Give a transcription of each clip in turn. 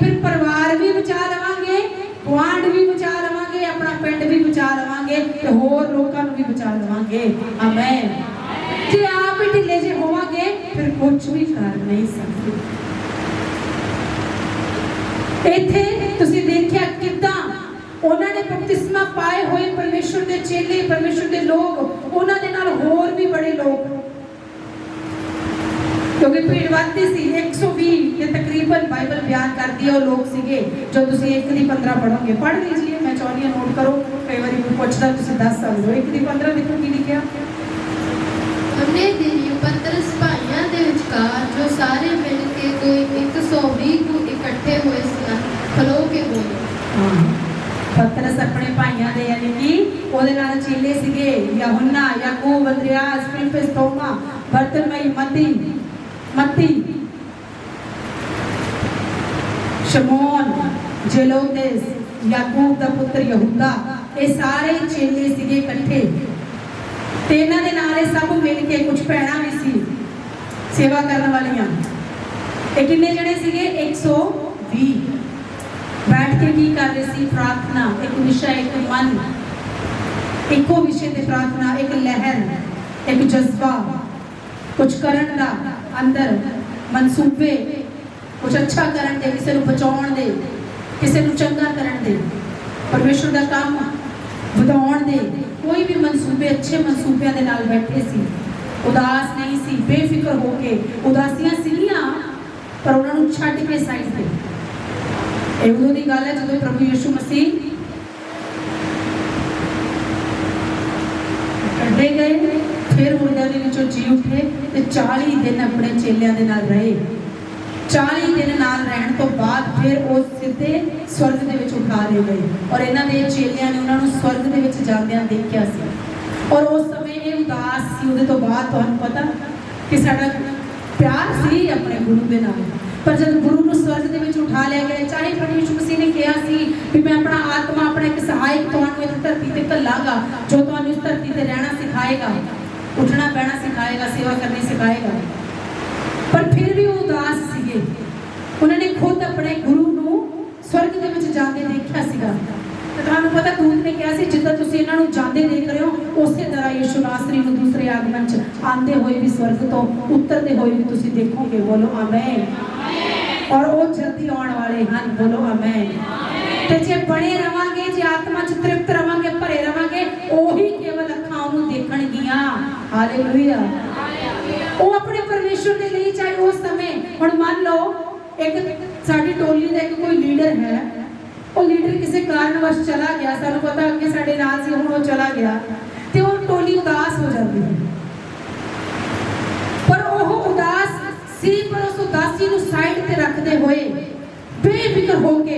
ਫਿਰ ਪਰਿਵਾਰ ਵੀ ਬਚਾ ਲਵਾਂਗੇ, ਗੁਆਂਢ ਵੀ ਬਚਾ ਲਵਾਂਗੇ, ਆਪਣਾ ਪਿੰਡ ਵੀ ਬਚਾ ਲਵਾਂਗੇ ਤੇ ਹੋਰ ਲੋਕਾਂ ਨੂੰ ਵੀ ਬਚਾ ਲਵਾਂਗੇ। ਆਮੇਨ ਜੇ ਆਪ ਹੀ ਢਿੱਲੇ ਜੇ ਹੋਵਾਂਗੇ, ਫਿਰ ਕੁਝ ਵੀ ਕਰ ਨਹੀਂ ਸਕਦੇ। ਇੱਥੇ ਤੁਸੀਂ ਦੇਖਿਆ ਕਿਦਾਂ ਉਹਨਾਂ ਨੇ ਬਪਤਿਸਮਾ ਪਾਏ ਹੋਏ ਪਰਮੇਸ਼ਰ ਦੇ ਚੇਲੇ, ਪਰਮੇਸ਼ਰ ਦੇ ਲੋਕ, ਉਹਨਾਂ ਦੇ ਨਾਲ ਹੋਰ ਵੀ ਬੜੇ ਲੋਕ। ਕਿਉਂਕਿ ਭੀੜ ਵੱਧਦੀ ਸੀ 120 ਦੇ ਤਕਰੀਬਨ ਬਾਈਬਲ ਬਿਆਨ ਕਰਦੀ ਹੈ ਉਹ ਲੋਕ ਸੀਗੇ ਜੋ ਤੁਸੀਂ ਇੱਕ ਦੀ 15 ਪੜੋਗੇ ਪੜ੍ਹ ਲੀਜੀਏ ਮੈਂ ਚਾਹੁੰਦੀ ਹਾਂ ਨੋਟ ਕਰੋ ਕਈ ਵਾਰੀ ਕੋਈ ਪੁੱਛਦਾ ਤੁਸੀਂ ਦੱਸ ਸਕਦੇ ਹੋ। ਇੱਕ ਦੀ 15 ਦੇਖੋ ਕੀ ਲਿਖਿਆ। ਉਹਨੇ ਦਿਨ ਪਤਰਸ ਭਾਈਆਂ ਦੇ ਵਿਚਕਾਰ ਜੋ ਸਾਰੇ ਮਿਲ ਕੇ ਕੋਈ 120 ਨੂੰ ਇਕੱਠੇ ਹੋਏ ਸਨ ਖਲੋ ਕੇ ਬੋਲੇ। ਹਾਂ। ਪਤਰਸ ਆਪਣੇ ਭਾਈਆਂ ਦੇ ਯਾਨੀ ਕਿ ਉਹਦੇ ਨਾਲ ਚੇਲੇ ਸੀਗੇ ਯਹੋਨਾ ਯਾਕੂਬ ਅੰਦਰਿਆਸ ਫਿਲਿਪਸ ਤੋਮਾ ਬਰਤਲਮਈ ਮਤੀ। ਮਤੀ ਸ਼ਮੋਨ, ਜੇਲੋਤੇਸ, ਯਾਕੂਬ ਦਾ ਪੁੱਤਰ ਯਹੂਦਾ, ਇਹ ਸਾਰੇ ਚੇਲੇ ਸੀਗੇ ਇਕੱਠੇ। ਤੇ ਇਹਨਾਂ ਦੇ ਨਾਲ ਇਹ ਸਭ ਮਿਲ ਕੇ ਕੁਝ ਭੈਣਾਂ ਵੀ ਸੀ, ਸੇਵਾ ਕਰਨ ਵਾਲੀਆਂ। ਇਹ ਕਿੰਨੇ ਜਣੇ ਸੀਗੇ? 120 ਬੈਠ ਕੇ ਕੀ ਕਰ ਰਹੇ ਸੀ? ਪ੍ਰਾਰਥਨਾ, ਇੱਕ ਵਿਸ਼ਾ, ਇੱਕ ਮਨ। ਇੱਕੋ ਵਿਸ਼ੇ ਤੇ ਪ੍ਰਾਰਥਨਾ, ਇੱਕ ਲਹਿਰ, ਇੱਕ ਜਜ਼ਬਾ। ਕੁਝ ਕਰਨ ਦਾ ਅੰਦਰ ਮਨਸੂਬੇ ਕੁਝ ਅੱਛਾ ਕਰਨ ਦੇ, ਕਿਸੇ ਨੂੰ ਬਚਾਉਣ ਦੇ, ਕਿਸੇ ਨੂੰ ਚੰਗਾ ਕਰਨ ਦੇ। ਪਰਮੇਸ਼ਰ ਦਾ ਕੰਮ ਵਧਾਉਣ ਦੇ। ਕੋਈ ਵੀ ਮਨਸੂਬੇ ਅੱਛੇ ਮਨਸੂਬਿਆਂ ਦੇ ਨਾਲ ਬੈਠੇ ਸੀ। ਉਦਾਸ ਨਹੀਂ ਸੀ, ਬੇਫਿਕਰ ਹੋ ਕੇ, ਉਦਾਸੀਆਂ ਸੀਗੀਆਂ, ਪਰ ਉਹਨਾਂ ਨੂੰ ਛੱਡ ਕੇ ਸਾਈਡ ਤੇ। ਇਹ ਉਦੋਂ ਦੀ ਗੱਲ ਹੈ ਜਦੋਂ ਪ੍ਰਭੂ ਯਿਸੂ ਮਸੀਹ ਕੱਢੇ ਗਏ। ਵਿੱਚੋਂ ਜੀ ਉੱਠੇ ਤੇ 40 ਦਿਨ ਆਪਣੇ ਚੇਲਿਆਂ ਦੇ ਨਾਲ ਰਹੇ। 40 ਦਿਨ ਨਾਲ ਰਹਿਣ ਤੋਂ ਬਾਅਦ ਫਿਰ ਉਹ ਸਿੱਧੇ ਸਵਰਗ ਦੇ ਵਿੱਚ ਉਠਾ ਲਏ ਗਏ ਔਰ ਇਹਨਾਂ ਦੇ ਚੇਲਿਆਂ ਨੇ ਉਹਨਾਂ ਨੂੰ ਸਵਰਗ ਦੇ ਵਿੱਚ ਜਾਂਦਿਆਂ ਦੇਖਿਆ ਸੀ। ਔਰ ਉਸ ਸਮੇਂ ਇਹ ਉਦਾਸ ਸੀ, ਉਹਦੇ ਤੋਂ ਬਾਅਦ ਤੁਹਾਨੂੰ ਪਤਾ ਕਿ ਸਾਡਾ ਪਿਆਰ ਸੀ ਆਪਣੇ ਗੁਰੂ ਦੇ ਨਾਲ। ਪਰ ਜਦ ਗੁਰੂ ਨੂੰ ਸਵਰਗ ਦੇ ਵਿੱਚ ਉਠਾ ਲਿਆ ਗਿਆ ਚਾਹੇ ਪ੍ਰਭੂ ਯਿਸੂ ਮਸੀਹ ਨੇ ਕਿਹਾ ਸੀ ਕਿ ਮੈਂ ਆਪਣਾ ਆਤਮਾ, ਆਪਣਾ ਇੱਕ ਸਹਾਇਕ ਤੁਹਾਨੂੰ ਇਸ ਧਰਤੀ ਤੇ ਘੱਲਾਂਗਾ ਜੋ ਤੁਹਾਨੂੰ ਇਸ ਧਰਤੀ ਤੇ ਰਹਿਣਾ ਸਿਖਾਏਗਾ। ਉੱਠਣਾ ਬਹਿਣਾ ਸਿਖਾਏਗਾ, ਸੇਵਾ ਕਰਨੀ ਸਿਖਾਏਗਾ। ਪਰ ਫਿਰ ਵੀ ਉਹ ਉਦਾਸ ਸੀਗੇ। ਉਹਨਾਂ ਨੇ ਖੁਦ ਆਪਣੇ ਗੁਰੂ ਨੂੰ ਸਵਰਗ ਦੇ ਵਿੱਚ ਜਾਂਦੇ ਦੇਖਿਆ ਸੀਗਾ। ਤੇ ਤੁਹਾਨੂੰ ਪਤਾ ਦੂਤ ਨੇ ਕਿਹਾ ਸੀ, ਜਿੱਦਾਂ ਤੁਸੀਂ ਇਹਨਾਂ ਨੂੰ ਜਾਂਦੇ ਦੇਖ ਰਹੇ ਹੋ, ਉਸੇ ਤਰ੍ਹਾਂ ਯਿਸੂ ਨਾਸਰੀ ਨੂੰ ਦੂਸਰੇ ਆਗਮਨ ਚ ਆਂਦੇ ਹੋਏ ਵੀ ਸਵਰਗ ਤੋਂ ਉਤਰਦੇ ਹੋਏ ਵੀ ਤੁਸੀਂ ਦੇਖੋਗੇ। ਬੋਲੋ ਆਮੇਨ। ਔਰ ਉਹ ਜਲਦੀ ਆਉਣ ਵਾਲੇ ਹਨ। ਬੋਲੋ ਆਮੇਨ। ਤੇ ਜੇ ਬਣੇ ਰਵਾਂਗੇ, ਜੇ ਆਤਮਾ ਚ ਤ੍ਰਿਪਤ ਰਵਾਂਗੇ, ਭਰੇ ਰਵਾਂਗੇ, ਉਹੀ ਕੇਵਲ ਅੱਖਾਂ ਹਾਲੇਲੂਇਆ ਉਹ ਆਪਣੇ ਪਰਮੇਸ਼ਰ ਦੇ ਲਈ ਚਾਹੇ ਉਸ ਸਮੇਂ, ਹੁਣ ਮੰਨ ਲਓ, ਇੱਕ ਸਾਡੀ ਟੋਲੀ ਦਾ ਇੱਕ ਕੋਈ ਲੀਡਰ ਹੈ, ਉਹ ਲੀਡਰ ਕਿਸੇ ਕਾਰਨਵਸ਼ ਚਲਾ ਗਿਆ, ਸਾਨੂੰ ਪਤਾ ਅੱਗੇ ਸਾਡੇ ਨਾਲ ਸੀ, ਹੁਣ ਉਹ ਚਲਾ ਗਿਆ, ਤੇ ਉਹ ਟੋਲੀ ਉਦਾਸ ਹੋ ਜਾਂਦੀ ਹੈ। ਪਰ ਉਹ ਉਦਾਸ ਸੀ, ਪਰ ਉਸ ਉਦਾਸੀ ਨੂੰ ਸਾਈਡ ਤੇ ਰੱਖਦੇ ਹੋਏ ਬੇਫਿਕਰ ਹੋ ਕੇ,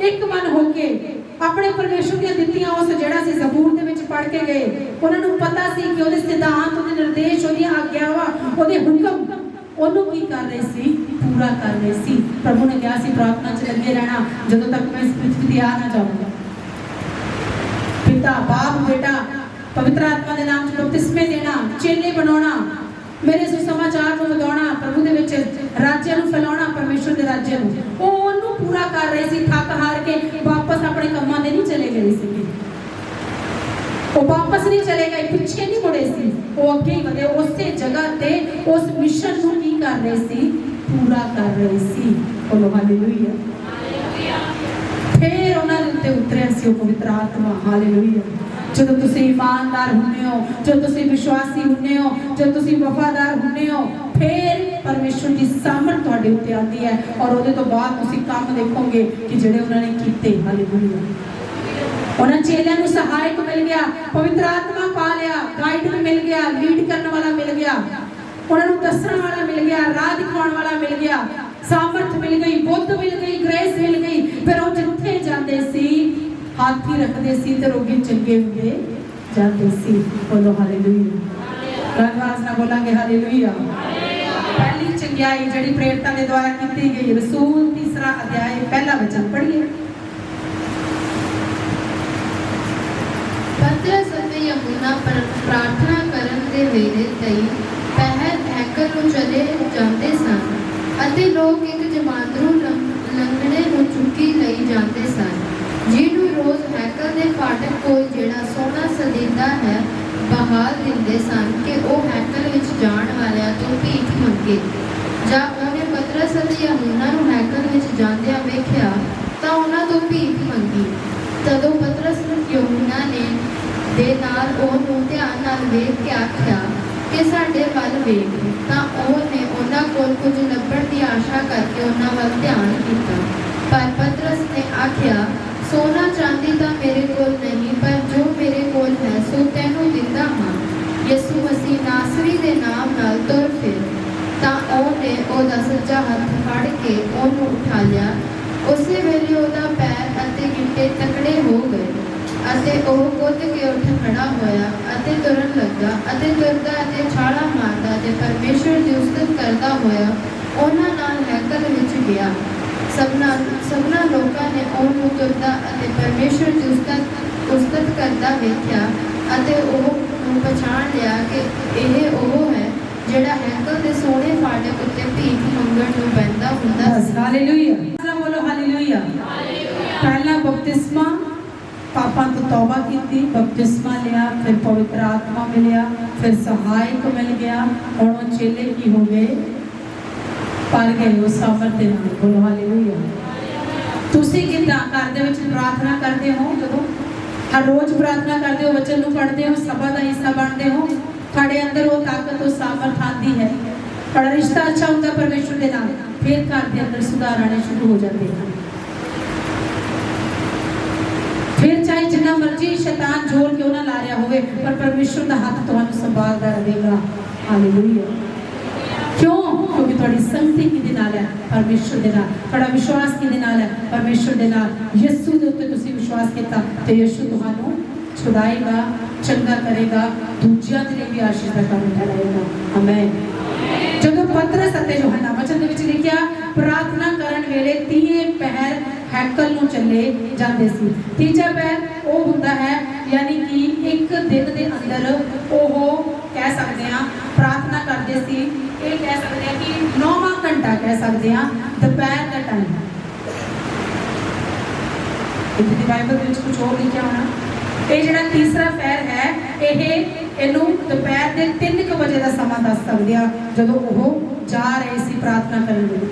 ਇੱਕ ਮਨ ਹੋ ਕੇ ਆਪਣੇ ਪਰਮੇਸ਼ਰ ਦੀਆਂ ਦਿੱਤੀਆਂ ਉਸ ਜਿਹੜਾ ਸੀ ਜ਼ਬੂਰ ਦੇ ਵਿੱਚ ਪੜ੍ਹ ਕੇ ਗਏ। ਉਹਨਾਂ ਨੂੰ ਪਤਾ ਸੀ ਕਿ ਉਹਦੇ ਸਿਧਾਂਤ, ਉਹਦੇ ਨਿਰਦੇਸ਼, ਉਹਦੀਆਂ ਆਗਿਆਵਾਂ, ਉਹਦੇ ਹੁਕਮ, ਉਹਨੂੰ ਕੀ ਕਰ ਰਹੇ ਸੀ? ਪੂਰਾ ਕਰ ਰਹੇ ਸੀ। ਪ੍ਰਭੂ ਨੇ ਕਿਹਾ ਸੀ, ਪ੍ਰਾਰਥਨਾ 'ਚ ਲੱਗੇ ਰਹਿਣਾ। ਜਦੋਂ ਤੱਕ ਮੈਂ ਇਸ ਪ੍ਰਿਥਵੀ ਤੇ ਆ ਨਾ ਜਾਊਂਗਾ। ਪਿਤਾ, ਬਾਪ, ਬੇਟਾ, ਪਵਿੱਤਰ ਆਤਮਾ ਦੇ ਨਾਮ 'ਚ ਬਪਤਿਸਮੇ ਦੇਣਾ, ਚੇਲੇ ਬਣਾਉਣਾ ਮੇਰੇ ਸੁਸਮਾਚਾਰ ਨੂੰ ਵਧਾਉਣਾ ਪ੍ਰਭੂ ਦੇ ਵਿੱਚ ਰਾਜਿਆਂ ਨੂੰ ਫੈਲਾਉਣਾ ਪਰਮੇਸ਼ਰ ਦੇ ਰਾਜ ਨੂੰ। ਉਹ ਉਹਨੂੰ ਪੂਰਾ ਕਰ ਰਹੇ ਸੀ ਥੱਕ ਹਾਰ ਕੇ ਵਾਪਸ ਆਪਣੇ ਕੰਮਾਂ ਦੇ ਨਹੀਂ ਚਲੇ ਗਏ ਸੀਗੇ। ਉਹ ਵਾਪਸ ਨਹੀਂ ਚਲੇ ਗਏ ਪਿੱਛੇ ਨਹੀਂ ਮੁੜੇ ਸੀ। ਉਹ ਅੱਗੇ ਹੀ ਵਧੇ ਉਸੇ ਜਗ੍ਹਾ ਤੇ ਉਸ ਮਿਸ਼ਨ ਨੂੰ ਕੀ ਕਰ ਰਹੇ ਸੀ? ਪੂਰਾ ਕਰ ਰਹੇ ਸੀ। ਬੋਲੋ ਹਾਲੇਲੂਇਆ। ਫਿਰ ਉਹਨਾਂ ਦੇ ਉੱਤੇ ਉਤਰਿਆ ਸੀ ਉਹ ਪਵਿੱਤਰ ਆਤਮਾ। ਹਾਲੇਲੂਇਆ। ਜਦੋਂ ਤੁਸੀਂ ਇਮਾਨਦਾਰ ਹੁੰਦੇ ਹੋ ਜਦੋਂ ਤੁਸੀਂ ਵਿਸ਼ਵਾਸੀ ਹੁੰਦੇ ਹੋ ਜਦੋਂ ਤੁਸੀਂ ਵਫਾਦਾਰ ਹੁੰਦੇ ਹੋ ਫਿਰ ਪਰਮੇਸ਼ਰ ਦੀ ਸਾਮਰਥ ਤੁਹਾਡੇ ਉੱਤੇ ਆਉਂਦੀ ਹੈ ਔਰ ਉਹਦੇ ਤੋਂ ਬਾਅਦ ਤੁਸੀਂ ਕੰਮ ਦੇਖੋਗੇ ਕਿ ਜਿਹੜੇ ਉਹਨਾਂ ਨੇ ਕੀਤੇ ਹਾਲੇਲੂਇਆ ਉਹਨਾਂ ਚੇਲਿਆਂ ਨੂੰ ਸਹਾਇਕ ਮਿਲ ਗਿਆ ਪਵਿੱਤਰ ਆਤਮਾ ਪਾ ਲਿਆ ਗਾਈਡ ਮਿਲ ਗਿਆ ਲੀਡ ਕਰਨ ਵਾਲਾ ਮਿਲ ਗਿਆ ਉਹਨਾਂ ਨੂੰ ਦੱਸਣ ਵਾਲਾ ਮਿਲ ਗਿਆ ਰਾਹ ਦਿਖਾਉਣ ਵਾਲਾ ਮਿਲ ਗਿਆ ਸਾਮਰਥ ਮਿਲ ਗਈ ਬੁੱਧ ਮਿਲ ਗਈ ਗ੍ਰੇਸ ਮਿਲ ਗਈ ਫਿਰ ਉਹ ਜਿੱਥੇ ਜਾਂਦੇ ਸੀ ਹੱਥ ਹੀ ਰੱਖਦੇ ਸੀ ਤੇ ਰੋਗੀ ਚੰਗੇ ਹੁੰਦੇ ਜਾਂਦੇ ਸੀ। ਬੋਲੋ ਹਾਲੇਲੂਇਆ ਰੰਗਾਸ ਨਾਲ ਬੋਲਾਂਗੇ ਹਾਲੇਲੂਇਆ ਪਹਿਲੀ ਚੰਗਿਆਈ ਜਿਹੜੀ ਪ੍ਰੇਰਤਾ ਦੇ ਦੁਆਰਾ ਕੀਤੀ ਗਈ, ਰਸੂਲ ਤੀਸਰਾ ਅਧਿਆਇ ਪਹਿਲਾ ਵਚਨ ਪੜ੍ਹੀਏ। ਪਤਰਸ ਅਤੇ ਯਹੂਨਾ ਪਰ ਪ੍ਰਾਰਥਨਾ ਕਰਨ ਦੇ ਵੇਲੇ ਤਈ ਪਹਿਰ ਹੈਕਲ ਨੂੰ ਚਲੇ ਜਾਂਦੇ ਸਨ ਅਤੇ ਲੋਕ ਇੱਕ ਜਮਾਤ ਨੂੰ ਚੁੱਕੀ ਲਈ ਜਾਂਦੇ ਸਨ। ਜਿਹਨੂੰ ਰੋਜ਼ ਹੈਕਲ ਦੇ ਫਾਟਕ ਕੋਲ ਜਿਹੜਾ ਸੋਨਾ ਸਦਿੰਦਾ ਹੈ, ਬਹਾਲ ਦਿੰਦੇ ਸਨ ਕਿ ਉਹ ਹੈਕਲ ਵਿੱਚ ਜਾਣ ਵਾਲਿਆਂ ਤੋਂ ਭੀਖ ਮੰਗੇ। ਜਾਂ ਉਹਨੇ ਪਤਰਸ ਅਤੇ ਯਹੂਨਾ ਨੂੰ ਹੈਕਲ ਵਿੱਚ ਜਾਂਦਿਆਂ ਵੇਖਿਆ, ਤਾਂ ਉਹਨਾਂ ਤੋਂ ਭੀਖ ਮੰਗੀ। ਤਦੋਂ ਪਤਰਸ ਤੇ ਯਹੂਨਾ ਨੇ ਦੇ ਨਾਲ ਉਹਨੂੰ ਧਿਆਨ ਨਾਲ ਵੇਖ ਕੇ ਆਖਿਆ ਕਿ ਸਾਡੇ ਵੱਲ ਵੇਖ। ਤਾਂ ਉਹਨੇ ਉਹਨਾਂ ਕੋਲ ਕੁਝ ਲੱਭਣ ਦੀ ਆਸ਼ਾ ਕਰਕੇ ਉਹਨਾਂ ਵੱਲ ਧਿਆਨ ਕੀਤਾ। ਪਰ ਪਤਰਸ ਨੇ ਆਖਿਆ ਸੋਨਾ ਚਾਂਦੀ ਤਾਂ ਮੇਰੇ ਕੋਲ ਨਹੀਂ, ਪਰ ਜੋ ਮੇਰੇ ਕੋਲ ਹੈ, ਸੋ ਤੈਨੂੰ ਦਿੰਦਾ ਹਾਂ। ਯਿਸੂ ਮਸੀਹ ਨਾਸਰੀ ਦੇ ਨਾਮ ਨਾਲ ਤੁਰ ਫਿਰ। ਤਾਂ ਉਹਨੇ ਉਹਦਾ ਸੱਜਾ ਹੱਥ ਫੜ ਕੇ ਉਹਨੂੰ ਉਠਾ ਲਿਆ। ਉਸੇ ਵੇਲੇ ਉਹਦਾ ਪੈਰ ਅਤੇ ਗਿੱਟੇ ਤਕੜੇ ਹੋ ਗਏ ਅਤੇ ਉਹ ਕੁੱਦ ਕੇ ਉੱਠ ਖੜਾ ਹੋਇਆ ਅਤੇ ਤੁਰਨ ਲੱਗਾ ਅਤੇ ਤੁਰਦਾ ਅਤੇ ਛਾਲਾ ਮਾਰਦਾ ਤੇ ਪਰਮੇਸ਼ਰ ਦੀ ਉਸਤਤ ਕਰਦਾ ਹੋਇਆ ਉਹਨਾਂ ਨਾਲ ਹੈਕਲ ਵਿੱਚ ਗਿਆ। ਸਭਨਾ ਸਭਨਾ ਲੋਕਾਂ ਨੇ ਉਹਨੂੰ ਤੁਰਦਾ ਅਤੇ ਪਰਮੇਸ਼ਰ ਦੀ ਉਸਤਤ ਕਰਦਾ ਵੇਖਿਆ ਅਤੇ ਉਹ ਪਛਾਣ ਲਿਆ ਕਿ ਇਹ ਉਹ ਹੈ ਜਿਹੜਾ ਹੈਕਲ ਦੇ ਸੋਹਣੇ ਫਾਟਕ ਉੱਤੇ ਭੀਖ ਮੰਗਣ ਨੂੰ ਬੈਠਦਾ ਹੁੰਦਾ ਸੀ। ਹਾਲੇਲੂਇਆ। ਬੋਲੋ ਹਾਲੇਲੂਇਆ। ਪਹਿਲਾ ਬਪਤਿਸਮਾ, ਪਾਪਾਂ ਤੋਂ ਤੌਬਾ ਕੀਤੀ, ਬਪਤਿਸਮਾ ਲਿਆ, ਫਿਰ ਪਵਿੱਤਰ ਆਤਮਾ ਮਿਲਿਆ, ਫਿਰ ਸਹਾਇਕ ਮਿਲ ਗਿਆ। ਹੁਣ ਉਹ ਚੇਲੇ ਕੀ ਹੋ ਗਏ? ਪਰ ਗਏ ਉਸ ਸਮਰ ਦੇ ਨਾਲ ਬੋਲੋ ਹਾਲੇਲੂਇਆ। ਤੁਸੀਂ ਕਿਦਾਂ ਘਰ ਦੇ ਵਿੱਚ ਪ੍ਰਾਰਥਨਾ ਕਰਦੇ ਹੋ? ਜਦੋਂ ਹਰ ਰੋਜ਼ ਪ੍ਰਾਰਥਨਾ ਕਰਦੇ ਹੋ, ਵਚਨ ਨੂੰ ਪੜ੍ਹਦੇ ਹੋ, ਸਭਾ ਦਾ ਹਿੱਸਾ ਬਣਦੇ ਹੋ, ਤੁਹਾਡੇ ਅੰਦਰ ਉਹ ਤਾਕਤ, ਉਹ ਸਾਮਰਥ ਆਉਂਦੀ ਹੈ। ਤੁਹਾਡਾ ਰਿਸ਼ਤਾ ਅੱਛਾ ਹੁੰਦਾ ਪਰਮੇਸ਼ਵਰ ਦੇ ਨਾਲ, ਫਿਰ ਘਰ ਦੇ ਅੰਦਰ ਸੁਧਾਰ ਆਣੇ ਸ਼ੁਰੂ ਹੋ ਜਾਂਦੇ ਹਨ ਫਿਰ ਚਾਹੇ ਜਿੰਨਾ ਮਰਜ਼ੀ ਸ਼ੈਤਾਨ ਜ਼ੋਰ ਕਿਉਂ ਨਾ ਲਾ ਰਿਹਾ ਹੋਵੇ, ਪਰ ਪਰਮੇਸ਼ਵਰ ਦਾ ਹੱਥ ਤੁਹਾਨੂੰ ਸੰਭਾਲਦਾ ਰਹੇਗਾ। ਹਾਲੇਲੂਇਆ। ਕਿਉਂ? ਤੁਹਾਡੀ ਸੰਗਤੀ ਕਿਹਦੇ ਨਾਲ ਹੈ? ਪਰਮੇਸ਼ਵਰ ਦੇ ਨਾਲ। ਤੁਹਾਡਾ ਵਿਸ਼ਵਾਸ ਕਿਹਦੇ ਨਾਲ ਹੈ? ਪਰਮੇਸ਼ਵਰ ਦੇ ਨਾਲ। ਯਿਸੂ ਦੇ ਉੱਤੇ ਤੁਸੀਂ ਵਿਸ਼ਵਾਸ ਕੀਤਾ ਤੇ ਯਿਸੂ ਤੁਹਾਨੂੰ ਛੁਡਾਏਗਾ, ਚੰਗਾ ਕਰੇਗਾ, ਦੂਜਿਆਂ ਦੇ ਲਈ ਵੀ ਆਸ਼ੀਸ਼ ਦਾ ਕੰਮ ਠਹਿਰਾਏਗਾ ਆਮੇਨ ਜਦੋਂ ਪਤਰਸ ਅਤੇ ਯੋਹਨਾ ਵਚਨ ਦੇ ਵਿੱਚ ਲਿਖਿਆ, ਪ੍ਰਾਰਥਨਾ ਕਰਨ ਵੇਲੇ ਤੀਏ ਪਹਿਰ ਹੈਕਲ ਨੂੰ ਚੱਲੇ ਜਾਂਦੇ ਸੀ। ਤੀਜਾ ਪਹਿਰ ਉਹ ਹੁੰਦਾ ਹੈ, ਯਾਨੀ ਕਿ ਇੱਕ ਦਿਨ ਦੇ ਅੰਦਰ ਉਹ ਕਹਿ ਸਕਦੇ ਆ ਪ੍ਰਾਰਥਨਾ ਕਰਦੇ ਸੀ। ਇਹ ਕਹਿ ਸਕਦੇ ਆ ਕਿ 9ਵਾਂ ਘੰਟਾ ਕਹਿ ਸਕਦੇ ਆ ਦੁਪਹਿਰ ਦਾ ਟਾਈਮ ਇੱਥੇ ਦੀ ਬਾਈਬਲ ਵਿੱਚ ਕੁਝ ਹੋਰ ਲਿਖਿਆ ਹੋਣਾ। ਇਹ ਜਿਹੜਾ ਤੀਸਰਾ ਪਹਿਰ ਹੈ, ਇਹ ਇਹਨੂੰ ਦੁਪਹਿਰ ਦੇ 3:00 ਵਜੇ ਦਾ ਸਮਾਂ ਦੱਸ ਸਕਦੇ ਆ ਜਦੋਂ ਉਹ ਜਾ ਰਹੇ ਸੀ ਪ੍ਰਾਰਥਨਾ ਕਰਨ ਲਈ।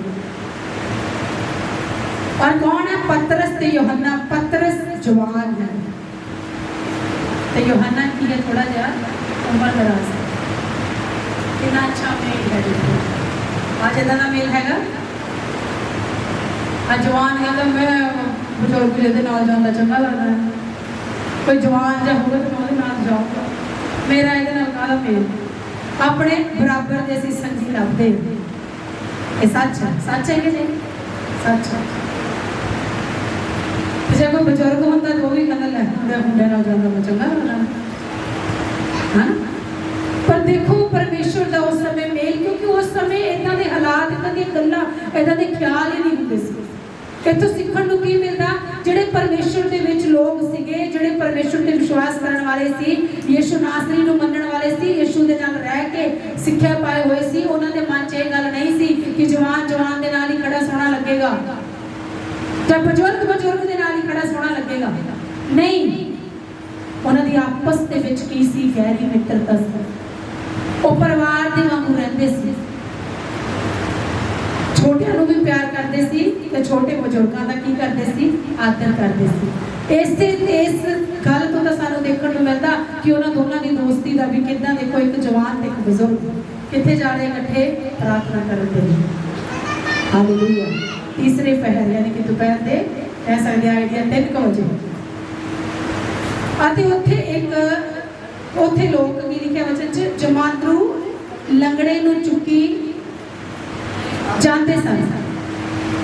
ਔਰ ਕੌਣ ਹੈ? ਪਤਰਸ ਤੇ ਯੋਹੰਨਾ। ਪਤਰਸ ਜਵਾਨ ਹੈ। ਤੇ ਯੋਹੰਨਾ ਕੀ ਹੈ? ਥੋੜਾ ਜਿਹਾ ਉਮਰ ਦਰਾਜ਼। ਕਿੰਨਾ ਅੱਛਾ ਮੇਲ ਹੈ ਦੇਖੋ ਅੱਜ ਇਹਦਾ ਮੇਲ ਹੈਗਾ? ਆ ਜਵਾਨ ਹੈ ਮੈਂ ਬਜ਼ੁਰਗ ਜਿਹਦੇ ਨਾਲ ਜਾਂਦਾ ਚੰਗਾ ਲੱਗਦਾ ਕੋਈ ਜਵਾਨ ਜਾਂ ਹੋਵੇ ਤਾਂ ਉਹਦੇ ਨਾਲ ਜਾਊਂਗਾ। ਮੇਰਾ ਇਹਦੇ ਨਾਲ ਕਾਹਦਾ ਮੇਲ? ਆਪਣੇ ਬਰਾਬਰ ਦੇ ਅਸੀਂ ਸੰਗੀ ਲੱਭਦੇ ਇਹ ਸੱਚ ਹੈ? ਸੱਚ ਹੈ ਕਿ ਨਹੀਂ? ਸੱਚ ਹੈ। ਜੇ ਕੋਈ ਬਜ਼ੁਰਗ ਹੁੰਦਾ ਤਾਂ ਉਹ ਵੀ ਕਹਿੰਦਾ, ਲੈ ਮੁੰਡੇ ਮੁੰਡੇ ਨਾਲ ਜਾਂਦਾ ਮੈਂ ਚੰਗਾ ਲੱਗਦਾ। ਹਾਂ ਪਰ ਦੇਖੋ ਪਰਮੇਸ਼ਵਰ ਦਾ ਉਸ ਸਮੇਂ ਮੇਲ, ਕਿਉਂਕਿ ਉਸ ਸਮੇਂ ਇਦਾਂ ਦੇ ਹਾਲਾਤ ਇਦਾਂ ਦੀਆਂ ਗੱਲਾਂ ਇਦਾਂ ਦੇ ਖਿਆਲ ਹੀ ਨਹੀਂ ਹੁੰਦੇ ਸੀ। ਇੱਥੋਂ ਸਿੱਖਣ ਨੂੰ ਕੀ ਮਿਲਦਾ? ਜਿਹੜੇ ਪਰਮੇਸ਼ਵਰ ਦੇ ਵਿੱਚ ਲੋਕ ਸੀਗੇ, ਜਿਹੜੇ ਪਰਮੇਸ਼ਵਰ ਤੇ ਵਿਸ਼ਵਾਸ ਕਰਨ ਵਾਲੇ ਸੀ, ਯਿਸੂ ਨਾਸਰੀ ਨੂੰ ਮੰਨਣ ਵਾਲੇ ਸੀ, ਯਿਸੂ ਦੇ ਨਾਲ ਰਹਿ ਕੇ ਸਿੱਖਿਆ ਪਾਏ ਹੋਏ ਸੀ, ਉਹਨਾਂ ਦੇ ਮਨ 'ਚ ਇਹ ਗੱਲ ਨਹੀਂ ਸੀ ਕਿ ਜਵਾਨ ਜਵਾਨ ਦੇ ਨਾਲ ਹੀ ਖੜਾ ਸੋਹਣਾ ਲੱਗੇਗਾ। ਜਾਂ ਬਜ਼ੁਰਗ ਬਜ਼ੁਰਗ ਦੇ ਨਾਲ ਹੀ ਖੜਾ ਸੋਹਣਾ ਲੱਗੇਗਾ। ਨਹੀਂ, ਉਹਨਾਂ ਦੀ ਆਪਸ ਦੇ ਵਿੱਚ ਕੀ ਸੀ? ਗਹਿਰੀ ਮਿੱਤਰਤਾ ਸੀ। ਉਹ ਪਰਿਵਾਰ ਦੇ ਵਾਂਗੂ ਰਹਿੰਦੇ ਸੀ। ਛੋਟਿਆਂ ਨੂੰ ਵੀ ਪਿਆਰ ਕਰਦੇ ਸੀ ਤੇ ਛੋਟੇ ਬਜ਼ੁਰਗਾਂ ਦਾ ਕੀ ਕਰਦੇ ਸੀ? ਆਦਰ ਕਰਦੇ ਸੀ। ਇਸੇ ਇਸ ਗੱਲ ਤੋਂ ਤਾਂ ਸਾਨੂੰ ਦੇਖਣ ਨੂੰ ਮਿਲਦਾ ਕਿ ਉਹਨਾਂ ਦੋਨਾਂ ਦੀ ਦੋਸਤੀ ਦਾ ਵੀ ਕਿੱਦਾਂ ਦੇਖੋ, ਇੱਕ ਜਵਾਨ ਤੇ ਇੱਕ ਬਜ਼ੁਰਗ। ਕਿੱਥੇ ਜਾ ਰਹੇ ਇਕੱਠੇ? ਪ੍ਰਾਰਥਨਾ ਕਰਨ ਦੇ ਲਈ। ਹਾਲੇਲੂਇਆ ਤੀਸਰੇ ਪਹਿਰ, ਯਾਨੀ ਕਿ ਦੁਪਹਿਰ ਦੇ, ਕਹਿ ਸਕਦੇ ਆ ਆਈਡੀਆ 3 ਵਜੇ। ਅਤੇ ਉੱਥੇ ਇੱਕ, ਉੱਥੇ ਲੋਕ ਕੀ ਲਿਖਿਆ ਵਚਨ ਚ ਜਮਾਂਦਰੂ ਲੰਗੜੇ ਨੂੰ ਚੁੱਕੀ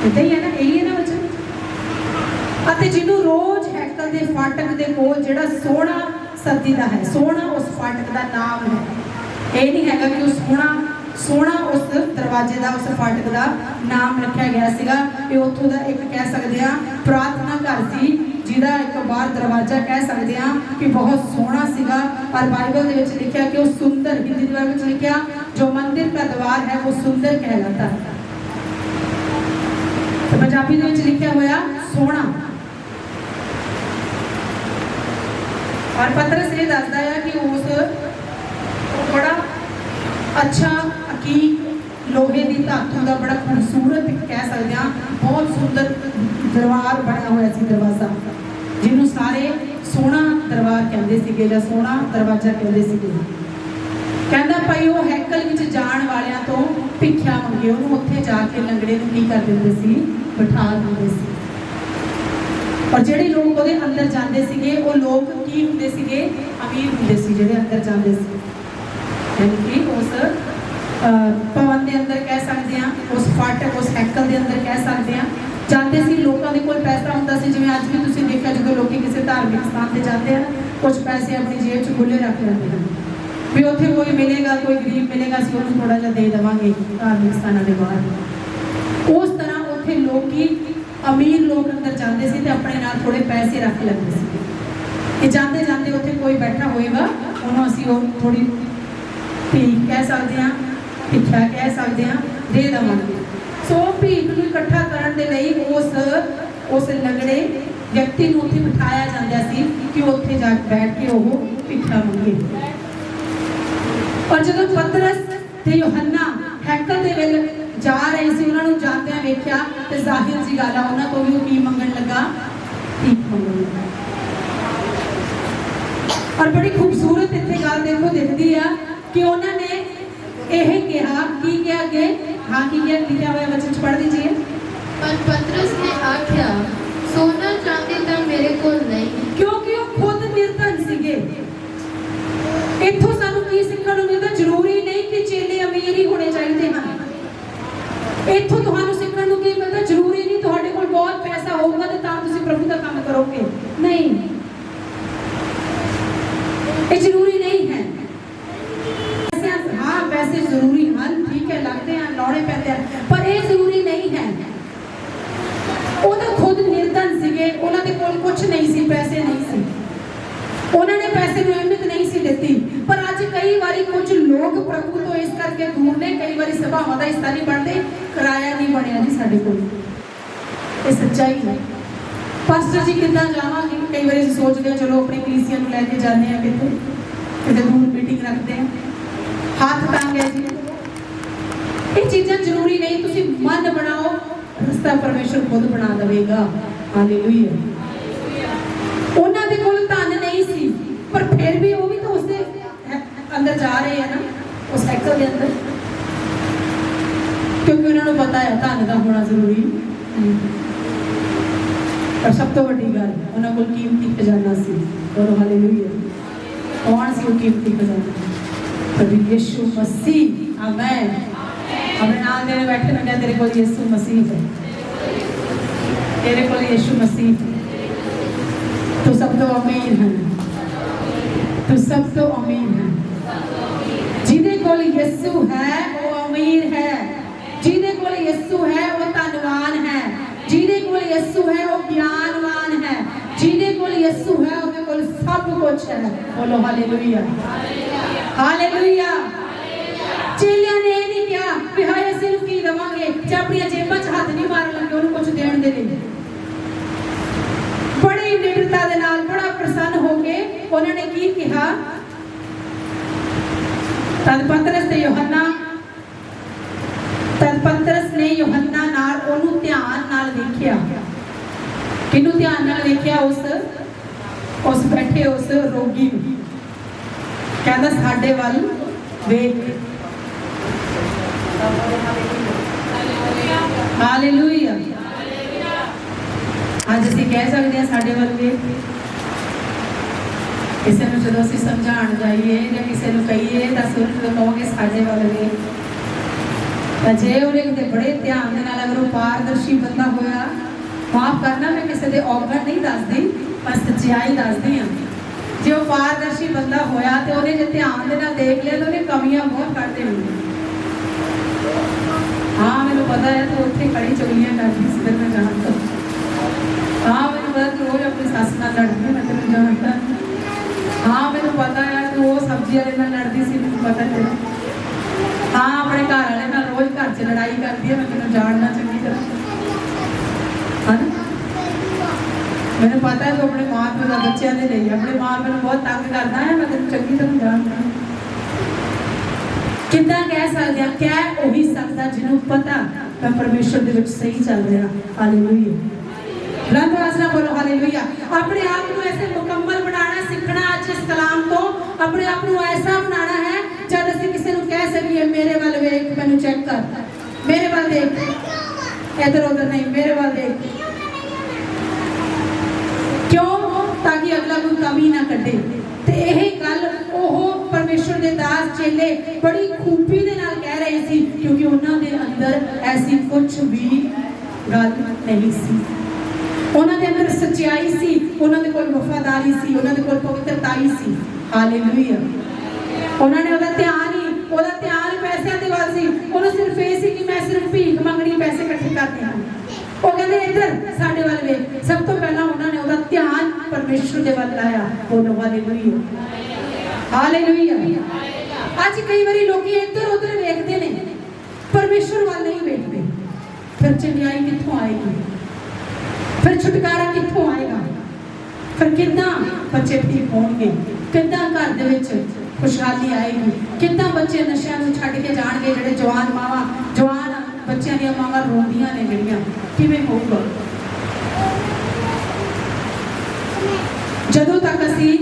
ਇਦਾਂ ਹੈ ਨਾ, ਇਹੀ ਹੈ ਨਾ ਵਚਨ? ਅਤੇ ਜਿਹਨੂੰ ਰੋਜ਼ ਹੈਕਲ ਦੇ ਫਾਟਕ ਦੇ ਕੋਲ ਜਿਹੜਾ ਸੋਹਣਾ ਸੱਦੀਦਾ ਹੈ, ਸੋਹਣਾ ਉਸ ਫਾਟਕ ਦਾ ਨਾਮ ਹੈ। ਇਹ ਨਹੀਂ ਹੈਗਾ ਕਿ ਉਹ ਸੋਹਣਾ ਸੋਹਣਾ ਉਸ ਦਰਵਾਜ਼ੇ ਦਾ, ਉਸ ਫਾਟਕ ਦਾ ਨਾਮ ਰੱਖਿਆ ਗਿਆ ਸੀਗਾ। ਇਹ ਉੱਥੋਂ ਦਾ ਇੱਕ ਕਹਿ ਸਕਦੇ ਆ ਪ੍ਰਾਰਥਨਾ ਘਰ ਸੀ। ਜਿਹਦਾ ਇੱਕ ਬਾਹਰ ਦਰਵਾਜ਼ਾ ਕਹਿ ਸਕਦੇ ਆ ਕਿ ਬਹੁਤ ਸੋਹਣਾ ਸੀਗਾ, ਪਰ ਬਾਈਬਲ ਦੇ ਵਿੱਚ ਲਿਖਿਆ ਕਿ ਉਹ ਸੁੰਦਰ, ਹਿੰਦੀ ਦੇ ਵਿੱਚ ਲਿਖਿਆ, ਜੋ ਮੰਦਿਰ ਦਾ ਦਵਾਰ ਹੈ, ਉਹ ਸੁੰਦਰ ਕਹਿਲਾਤਾ। ਹੈ ਤੇ ਪੰਜਾਬੀ ਦੇ ਵਿੱਚ ਲਿਖਿਆ ਹੋਇਆ, ਸੋਹਣਾ। ਔਰ ਪਤਰਸ ਇਹ ਦੱਸਦਾ ਹੈ ਕਿ ਉਸ ਬੜਾ ਅੱਛਾ ਅਕੀਕ ਲੋਹੇ ਦੀ ਧਾਤੂ ਦਾ ਬੜਾ ਖੂਬਸੂਰਤ ਕਹਿ ਸਕਦੇ ਹਾਂ, ਬਹੁਤ ਸੁੰਦਰ ਦਰਬਾਰ ਬਣਿਆ ਹੋਇਆ ਸੀ ਦਰਵਾਜ਼ਾ। ਜਿਹਨੂੰ ਸਾਰੇ ਸੋਹਣਾ ਦਰਬਾਰ ਕਹਿੰਦੇ ਸੀਗੇ ਜਾਂ ਸੋਹਣਾ ਦਰਵਾਜ਼ਾ ਕਹਿੰਦੇ ਸੀਗੇ। ਕਹਿੰਦਾ ਭਾਈ, ਉਹ ਹੈਕਲ ਵਿੱਚ ਜਾਣ ਵਾਲਿਆਂ ਤੋਂ ਭਿੱਖਿਆ ਮੰਗੇ। ਉਹਨੂੰ ਉੱਥੇ ਜਾ ਕੇ ਲੰਗੜੇ ਨੂੰ ਕੀ ਕਰ ਦਿੰਦੇ ਸੀ? ਬਿਠਾ ਦਿੰਦੇ ਸੀ। ਔਰ ਜਿਹੜੇ ਲੋਕ ਉਹਦੇ ਅੰਦਰ ਜਾਂਦੇ ਸੀਗੇ, ਉਹ ਲੋਕ ਕੀ ਹੁੰਦੇ ਸੀਗੇ? ਅਮੀਰ ਹੁੰਦੇ ਸੀ ਜਿਹੜੇ ਅੰਦਰ ਜਾਂਦੇ ਸੀ। ਯਾਨੀ ਕਿ ਉਸ ਭਵਨ ਦੇ ਅੰਦਰ ਕਹਿ ਸਕਦੇ ਹਾਂ, ਉਸ ਫਾਟਕ ਉਸ ਹੈਕਲ ਦੇ ਅੰਦਰ ਕਹਿ ਸਕਦੇ ਹਾਂ। ਜਾਂਦੇ ਸੀ, ਲੋਕਾਂ ਦੇ ਕੋਲ ਪੈਸਾ ਹੁੰਦਾ ਸੀ, ਜਿਵੇਂ ਅੱਜ ਵੀ ਤੁਸੀਂ ਦੇਖਿਆ, ਜਦੋਂ ਲੋਕੀ ਕਿਸੇ ਧਾਰਮਿਕ ਸਥਾਨ ਤੇ ਜਾਂਦੇ ਆ ਕੁਝ ਪੈਸੇ ਆਪਣੀ ਜੇਬ 'ਚ ਖੁੱਲੇ ਰੱਖ ਲੈਂਦੇ ਹਨ। ਵੀ ਉੱਥੇ ਕੋਈ ਮਿਲੇਗਾ, ਕੋਈ ਗਰੀਬ ਮਿਲੇਗਾ, ਅਸੀਂ ਉਹਨੂੰ ਥੋੜਾ ਜਿਹਾ ਦੇ ਦੇਵਾਂਗੇ ਧਾਰਮਿਕ ਸਥਾਨਾਂ ਦੇ ਬਾਹਰ। ਉਸ ਤਰ੍ਹਾਂ ਉੱਥੇ ਲੋਕੀ, ਅਮੀਰ ਲੋਕ ਅੰਦਰ ਜਾਂਦੇ ਸੀ ਤੇ ਆਪਣੇ ਨਾਲ ਥੋੜੇ ਪੈਸੇ ਰੱਖ ਲੈਂਦੇ ਸੀ। ਕਿ ਜਾਂਦੇ ਜਾਂਦੇ ਉੱਥੇ ਕੋਈ ਬੈਠਾ ਹੋਏਗਾ, ਉਹਨੂੰ ਅਸੀਂ ਉਹ ਥੋੜੀ ਭੀਖ ਕਹਿ ਸਕਦੇ ਹਾਂ ਭਿੱਖਿਆ ਕਹਿ ਸਕਦੇ ਹਾਂ, ਦੇ ਦੇਵਾਂਗੇ। ਸੋ ਭੀਖ ਨੂੰ ਇਕੱਠਾ ਕਰਨ ਦੇ ਲਈ ਉਸ ਉਸ ਲੰਗੜੇ ਵਿਅਕਤੀ ਨੂੰ ਉੱਥੇ ਬਿਠਾਇਆ ਜਾਂਦਾ ਸੀ ਕਿ ਉੱਥੇ ਜਾ ਕੇ ਬੈਠ ਕੇ ਉਹ ਭਿੱਖਿਆ ਮੰਗੇ। ਪਰ ਜਦੋਂ ਪਤਰਸ ਤੇ ਯੋਹੰਨਾ ਹੈਕਲ ਦੇ ਵੱਲ ਜਾ ਰਹੇ ਸੀ, ਉਹਨਾਂ ਨੂੰ ਜਾਂਦਿਆਂ ਵੇਖਿਆ ਤੇ ਜ਼ਾਹਿਰ ਜੀ ਗੱਲ ਆ, ਉਹਨਾਂ ਤੋਂ ਵੀ ਉਹ ਕੀ ਮੰਗਣ ਲੱਗਾ? ਭੀਖ ਮੰਗਣ ਲੱਗਾ। ਔਰ ਬੜੀ ਖੂਬਸੂਰਤ ਇੱਥੇ ਗੱਲ ਦੇਖੋ ਦਿਖਦੀ ਆ ਕਿ ਉਹਨਾਂ ਨੇ ਇਹ ਕਿਹਾ ਕੀ ਕਿਹਾ ਅੱਗੇ? ਹਾਂ ਕੀ ਕਿਹਾ? ਲਿਖਿਆ ਹੋਇਆ? ਬੱਚੇ ਪੜ੍ਹ ਦੀजिए ਪਰ ਪਤਰਸ ਨੇ ਆਖਿਆ ਸੋਨਾ ਚਾਂਦੀ ਤਾਂ ਮੇਰੇ ਕੋਲ ਨਹੀਂ। ਕਿਉਂਕਿ ਉਹ ਖੁਦ ਨਿਰਧਨ ਸੀਗੇ। ਇੱਥੋਂ ਸਾਨੂੰ ਕੀ ਸਿੱਖਣ ਨੂੰ ਮਿਲਦਾ? ਜ਼ਰੂਰੀ ਨਹੀਂ ਕਿ ਚੇਲੇ ਅਮੀਰ ਹੀ ਹੋਣੇ ਚਾਹੀਦੇ ਹਨ। ਇੱਥੋਂ ਤੁਹਾਨੂੰ ਸਿੱਖਣ ਨੂੰ ਕੀ ਮਿਲਦਾ? ਜ਼ਰੂਰੀ ਨਹੀਂ ਤੁਹਾਡੇ ਕੋਲ ਬਹੁਤ ਪੈਸਾ ਹੋਊਗਾ ਤੇ ਤਾਂ ਤੁਸੀਂ ਪ੍ਰਭੂ ਦਾ ਕੰਮ ਕਰੋਗੇ। ਨਹੀਂ। ਇਹ ਜ਼ਰੂਰੀ ਪੈਸੇ ਹਾਂ ਜ਼ਰੂਰੀ ਹਨ, ਠੀਕ ਹੈ, ਲੱਗਦੇ ਹਨ ਲਾਉਣੇ ਪੈਂਦੇ ਹਨ ਪਰ ਇਹ ਜ਼ਰੂਰੀ ਨਹੀਂ ਹੈ। ਉਹ ਖੁਦ ਨਿਰਧਨ ਸੀਗੇ, ਉਹਨਾਂ ਦੇ ਕੋਲ ਕੁਝ ਨਹੀਂ ਸੀ, ਪੈਸੇ ਨਹੀਂ ਸੀ। ਉਹਨਾਂ ਨੇ ਪੈਸੇ ਨੂੰ ਅਹਿਮੀਅਤ ਨਹੀਂ ਸੀ ਦਿੱਤੀ। ਪਰ ਅੱਜ ਕਈ ਵਾਰੀ ਕੁਝ ਲੋਕ ਪ੍ਰਭੂ ਤੋਂ ਇਸ ਕਰਕੇ ਦੂਰ ਨੇ, ਕਈ ਵਾਰੀ ਸਭਾਵਾਂ ਦਾ ਹਿੱਸਾ ਨਹੀਂ ਬਣਦੇ, ਕਿਰਾਇਆ ਨਹੀਂ ਬਣਿਆ ਜੀ ਸਾਡੇ ਕੋਲ। ਇਹ ਸੱਚਾਈ ਹੈ। ਪਾਸਟਰ ਜੀ, ਕਿੱਦਾਂ ਜਾਵਾਂਗੇ? ਕਈ ਵਾਰੀ ਸੋਚਦੇ ਹਾਂ, ਚਲੋ, ਆਪਣੀ ਕਲੀਸਿਆ ਨੂੰ ਲੈ ਕੇ ਜਾਂਦੇ ਹਾਂ ਕਿਤੇ। ਕਿਤੇ ਦੂਰ ਮੀਟਿੰਗ ਰੱਖਦੇ ਹਾਂ। ਹੱਥ ਟਾਂਗੇ ਜੀ। ਇਹ ਚੀਜ਼ਾਂ ਜ਼ਰੂਰੀ ਨਹੀਂ, ਤੁਸੀਂ ਮਨ ਬਣਾਓ, ਰਸਤਾ ਪਰਮੇਸ਼ਰ ਖੁਦ ਬਣਾ ਦੇਵੇਗਾ। ਹਾਲੇਲੂਇਆ ਉਹਨਾਂ ਦੇ ਕੋਲ ਧਨ ਨਹੀਂ ਸੀ, ਪਰ ਫਿਰ ਵੀ ਉਹ ਵੀ ਤਾਂ ਉਸਦੇ ਅੰਦਰ ਜਾ ਰਹੇ ਆ ਨਾ ਉਸ ਸਾਈਕਲ ਦੇ ਅੰਦਰ। ਕਿਉਂਕਿ ਉਹਨਾਂ ਨੂੰ ਪਤਾ ਹੈ, ਧਨ ਦਾ ਹੋਣਾ ਜ਼ਰੂਰੀ। ਪਰ ਸਭ ਤੋਂ ਵੱਡੀ ਗੱਲ, ਉਹਨਾਂ ਕੋਲ ਕੀਮਤੀ ਖਜ਼ਾਨਾ ਸੀ। ਬੋਲੋ ਹਾਲੇਲੂਇਆ ਕੌਣ ਸੀ ਉਹ ਕੀਮਤੀ ਖਜ਼ਾਨਾ? ਪ੍ਰਭੂ ਯਿਸੂ ਮਸੀਹ ਆਮੇਨ ਆਪਣੇ ਨਾਲ ਦੇ ਬੈਠੇ ਨੇ ਕਿਹਾ, ਤੇਰੇ ਕੋਲ ਯਿਸੂ ਮਸੀਹ ਹੈ ਤੇਰੇ ਕੋਲ ਯਿਸੂ ਮਸੀਹ ਹੈ ਤੂੰ ਸਭ ਤੋਂ ਅਮੀਰ ਹੈ ਤੂੰ ਸਭ ਤੋਂ ਅਮੀਰ ਹੈ ਜਿਹਦੇ ਕੋਲ ਯਿਸੂ ਹੈ ਉਹ ਅਮੀਰ ਹੈ ਜਿਹਦੇ ਕੋਲ ਯਿਸੂ ਹੈ ਉਹ ਧਨਵਾਨ ਹੈ ਜਿਹਦੇ ਕੋਲ ਯਿਸੂ ਹੈ ਉਹ ਗਿਆਨਵਾਨ ਹੈ ਜਿਹਦੇ ਕੋਲ ਯਿਸੂ ਹੈ ਉਹਦੇ ਕੋਲ ਸਭ ਕੁਝ ਹੈ ਬੋਲੋ ਹਾਲੇਲੂਇਆ ਹਾਲੇਲੂਇਆ। ਚੇਲਿਆਂ ਨੇ ਇਹ ਨਹੀਂ ਕਿਹਾ ਵੀ ਹਾਏ, ਅਸੀਂ ਨੂੰ ਕੀ ਦੇਵਾਂਗੇ? ਜਾਂ ਆਪਣੀਆਂ ਜੇਬਾਂ 'ਚ ਹੱਥ ਨਹੀਂ ਮਾਰਨ ਲੱਗੇ, ਉਹਨੂੰ ਕੁਝ ਦੇਣ ਦੇ ਲਈ। ਬੜੀ ਨਿਡਰਤਾ ਦੇ ਨਾਲ ਬੜਾ ਪ੍ਰਸੰਨ ਹੋ ਕੇ ਉਹਨਾਂ ਨੇ ਕੀ ਕਿਹਾ? ਤਦ ਪਤਰਸ ਤੇ ਯੋਹੰਨਾ, ਤਦ ਪਤਰਸ ਨੇ ਯੋਹੰਨਾ ਨਾਲ ਉਹਨੂੰ ਧਿਆਨ ਨਾਲ ਵੇਖਿਆ ਕਿਹਨੂੰ ਧਿਆਨ ਨਾਲ ਵੇਖਿਆ ਉਸ ਉਸ ਬੈਠੇ ਉਸ ਰੋਗੀ ਨੂੰ। ਕਹਿੰਦਾ ਸਾਡੇ ਵੱਲ ਵੇਖ। ਹਾਲੇਲੂਇਆ ਅੱਜ ਅਸੀਂ ਕਹਿ ਸਕਦੇ ਹਾਂ ਸਾਡੇ ਵੱਲ ਵੇਖ। ਕਿਸੇ ਨੂੰ ਜਦੋਂ ਅਸੀਂ ਸਮਝਾਉਣ ਜਾਈਏ ਜਾਂ ਕਿਸੇ ਨੂੰ ਕਹੀਏ ਤਾਂ ਅਸੀਂ ਜਦੋਂ ਕਹੋਗੇ ਸਾਡੇ ਵੱਲ ਵੇਖ। ਤਾਂ ਜੇ ਉਹਨੇ ਕਿਤੇ ਬੜੇ ਧਿਆਨ ਦੇ ਨਾਲ ਅਗਰ ਉਹ ਪਾਰਦਰਸ਼ੀ ਬੰਦਾ ਹੋਇਆ, ਮਾਫ ਕਰਨਾ, ਮੈਂ ਕਿਸੇ ਦੇ ਔਗਣ ਨਹੀਂ ਦੱਸਦੀ, ਪਰ ਸੱਚਾਈ ਦੱਸਦੀ ਹਾਂ। ਜੇ ਉਹ ਪਾਰਦਰਸ਼ੀ ਬੰਦਾ ਹੋਇਆ ਤੇ ਉਹਨੇ ਜੇ ਧਿਆਨ ਦੇ ਨਾਲ ਦੇਖ ਲਿਆ ਤਾਂ ਉਹਨੇ ਕਮੀਆਂ ਬਹੁਤ ਕੱਢ ਦੇਣੀਆਂ। ਹਾਂ, ਮੈਨੂੰ ਪਤਾ ਹੈ ਤੂੰ ਉੱਥੇ ਖੜੀ ਚੁਗਲੀਆਂ ਕਰਦੀ ਸੀ ਤੇ ਮੈਂ ਜਾਣਦਾ। ਹਾਂ, ਮੈਨੂੰ ਪਤਾ ਤੂੰ ਰੋਜ਼ ਆਪਣੀ ਸੱਸ ਨਾਲ ਲੜਦੀ ਮੈਂ ਤੈਨੂੰ ਜਾਣਦਾ। ਹਾਂ, ਮੈਨੂੰ ਪਤਾ ਹੈ ਤੂੰ ਉਹ ਸਬਜ਼ੀ ਵਾਲੇ ਨਾਲ ਲੜਦੀ ਸੀ, ਮੈਨੂੰ ਪਤਾ ਤੈਨੂੰ ਹਾਂ, ਆਪਣੇ ਘਰ ਵਾਲੇ ਨਾਲ ਰੋਜ਼ ਘਰ 'ਚ ਲੜਾਈ ਕਰਦੀ ਹੈ, ਮੈਂ ਤੈਨੂੰ ਜਾਣਨਾ ਚੰਗੀ ਤਰ੍ਹਾਂ। ਹਨ? ਮੈਨੂੰ ਪਤਾ ਹੈ ਤੂੰ ਆਪਣੇ ਮਾਂ ਪਿਓ ਦਾ ਬੱਚਿਆਂ ਦੇ ਲਈ, ਆਪਣੇ ਮਾਂ ਪਿਓ ਨੂੰ ਬਹੁਤ ਤੰਗ ਕਰਦਾ ਹੈ, ਮੈਂ ਤੈਨੂੰ ਚੰਗੀ ਤਰ੍ਹਾਂ ਜਾਣਦਾ ਕਿੱਦਾਂ ਕਹਿ ਸਕਦੇ ਆ ਕਹਿ ਉਹੀ ਸਕਦਾ ਜਿਹਨੂੰ ਪਤਾ ਮੈਂ ਪਰਮੇਸ਼ਰ ਦੇ ਵਿੱਚ ਸਹੀ ਚੱਲ ਰਿਹਾ। ਹਾਲੇਲੂਇਆ ਬੁਲੰਦ ਆਵਾਜ਼ ਨਾਲ ਬੋਲੋ ਹਾਲੇਲੂਇਆ ਆਪਣੇ ਆਪ ਨੂੰ ਐਸੇ ਮੁਕੰਮਲ ਬਣਾਉਣਾ, ਸਿੱਖਣਾ ਅੱਜ ਇਸ ਕਲਾਮ ਤੋਂ। ਆਪਣੇ ਆਪ ਨੂੰ ਐਸਾ ਬਣਾਉਣਾ ਹੈ, ਜਦ ਅਸੀਂ ਕਿਸੇ ਨੂੰ ਕਹਿ ਸਕੀਏ, ਮੇਰੇ ਵੱਲ ਵੇਖ, ਮੈਨੂੰ ਚੈੱਕ ਕਰ। ਮੇਰੇ ਵੱਲ ਦੇਖ। ਇਧਰ ਉਧਰ ਨਹੀਂ, ਮੇਰੇ ਵੱਲ ਦੇਖ। ਕਿਉਂ? ਤਾਂ ਕਿ ਅਗਲਾ ਕੋਈ ਕਮੀ ਨਾ ਕੱਢੇ। ਤੇ ਇਹ ਗੱਲ ਉਹ ਪਰਮੇਸ਼ਰ ਦੇ ਦਾਸ ਚੇਲੇ ਬੜੀ ਖੂਬੀ ਦੇ ਨਾਲ ਕਹਿ ਰਹੇ ਸੀ, ਕਿਉਂਕਿ ਉਹਨਾਂ ਦੇ ਅੰਦਰ ਐਸੀ ਕੁਝ ਵੀ ਗੱਲ ਨਹੀਂ ਸੀ। ਉਹਨਾਂ ਦੇ ਅੰਦਰ ਸੱਚਾਈ ਸੀ, ਉਹਨਾਂ ਦੇ ਕੋਲ ਵਫਾਦਾਰੀ ਸੀ, ਉਹਨਾਂ ਦੇ ਕੋਲ ਪਵਿੱਤਰਤਾਈ ਸੀ। ਹਾਲੇਲੂਇਆ। ਉਹਨਾਂ ਨੇ ਉਹਦਾ ਧਿਆਨ ਹੀ, ਉਹਦਾ ਧਿਆਨ ਪੈਸਿਆਂ ਦੇ ਵੱਲ ਸੀ। ਉਹਨੂੰ ਸਿਰਫ ਇਹ ਸੀ ਕਿ ਮੈਂ ਸਿਰਫ ਭੀਖ ਮੰਗਣੀ, ਪੈਸੇ ਇਕੱਠੇ ਕਰਨੇ ਹਨ। ਉਹ ਕਹਿੰਦੇ, ਇੱਧਰ ਸਾਡੇ ਵੱਲ ਵੇਖ। ਸਭ ਤੋਂ ਪਹਿਲਾਂ ਉਹਨਾਂ ਨੇ ਉਹਦਾ ਪਰਮੇਸ਼ਰ ਦੇ ਵੱਲ ਲਾਇਆ ਬੋਲੋ ਹਾਲੇਲੂਇਆ ਹਾਲੇਲੂਇਆ ਅੱਜ ਕਈ ਵਾਰੀ ਲੋਕੀ ਇੱਧਰ ਉੱਧਰ ਵੇਖਦੇ ਨੇ, ਪਰਮੇਸ਼ਰ ਵੱਲ ਨਹੀਂ ਵੇਖਦੇ। ਫਿਰ ਚੰਗਿਆਈ ਕਿੱਥੋਂ ਆਏਗੀ? ਫਿਰ ਛੁਟਕਾਰਾ ਕਿੱਥੋਂ ਆਏਗਾ? ਫਿਰ ਕਿੱਦਾਂ ਬੱਚੇ ਠੀਕ ਹੋਣਗੇ? ਕਿੱਦਾਂ ਘਰ ਦੇ ਵਿੱਚ ਖੁਸ਼ਹਾਲੀ ਆਏਗੀ? ਕਿੱਦਾਂ ਬੱਚੇ ਨਸ਼ਿਆਂ ਨੂੰ ਛੱਡ ਕੇ ਜਾਣਗੇ ਜਿਹੜੇ ਜਵਾਨ ਮਾਵਾਂ, ਜਵਾਨ ਬੱਚਿਆਂ ਦੀਆਂ ਮਾਵਾਂ ਰੋਂਦੀਆਂ ਨੇ ਜਿਹੜੀਆਂ? ਕਿਵੇਂ ਹੋਊਗਾ? ਜਦੋਂ ਤੱਕ ਅਸੀਂ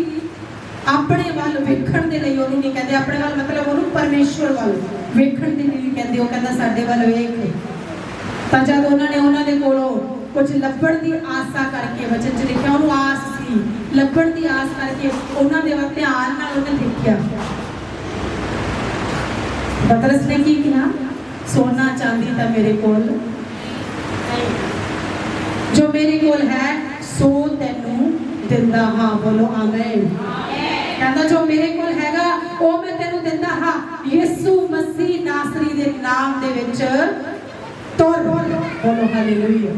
ਆਪਣੇ ਵੱਲ ਵੇਖਣ ਦੇ ਲਈ ਉਹਨੂੰ ਨਹੀਂ ਕਹਿੰਦੇ, ਆਪਣੇ ਵੱਲ ਮਤਲਬ ਉਹਨੂੰ ਪਰਮੇਸ਼ਵਰ ਵੱਲ ਵੇਖਣ ਦੇ ਲਈ ਨਹੀਂ ਕਹਿੰਦੇ, ਉਹ ਕਹਿੰਦਾ ਸਾਡੇ ਵੱਲ ਵੇਖ ਤਾਂ ਜਦ ਉਹਨਾਂ ਨੇ ਉਹਨਾਂ ਦੇ ਕੋਲੋਂ ਕੁਝ ਲੱਭਣ ਦੀ ਆਸਾ ਕਰਕੇ ਵਚਨ ਚ ਲਿਖਿਆ, ਉਹਨੂੰ ਆਸ ਸੀ, ਲੱਭਣ ਦੀ ਆਸ ਕਰਕੇ ਉਹਨਾਂ ਦੇ ਵੱਲ ਧਿਆਨ ਨਾਲ ਉਹਨੇ ਦੇਖਿਆ। ਪਤਰਸ ਨੇ ਕੀ ਕਿਹਾ? ਸੋਨਾ ਚਾਂਦੀ ਤਾਂ ਮੇਰੇ ਕੋਲ। ਜੋ ਮੇਰੇ ਕੋਲ ਹੈ, ਸੋ ਤੈਨੂੰ ਦਿੰਦਾ, ਹਾਂ, ਬੋਲੋ, ਆਮੇਨ। ਕਹਿੰਦਾ, ਜੋ ਮੇਰੇ ਕੋਲ ਹੈਗਾ, ਉਹ ਮੈਂ ਤੈਨੂੰ ਦਿੰਦਾ, ਹਾਂ। ਯਿਸੂ ਮਸੀਹ ਨਾਸਰੀ ਦੇ ਨਾਮ ਦੇ ਵਿੱਚ ਤੋਰ, ਬੋਲੋ। ਹਾਲੇਲੂਇਆ।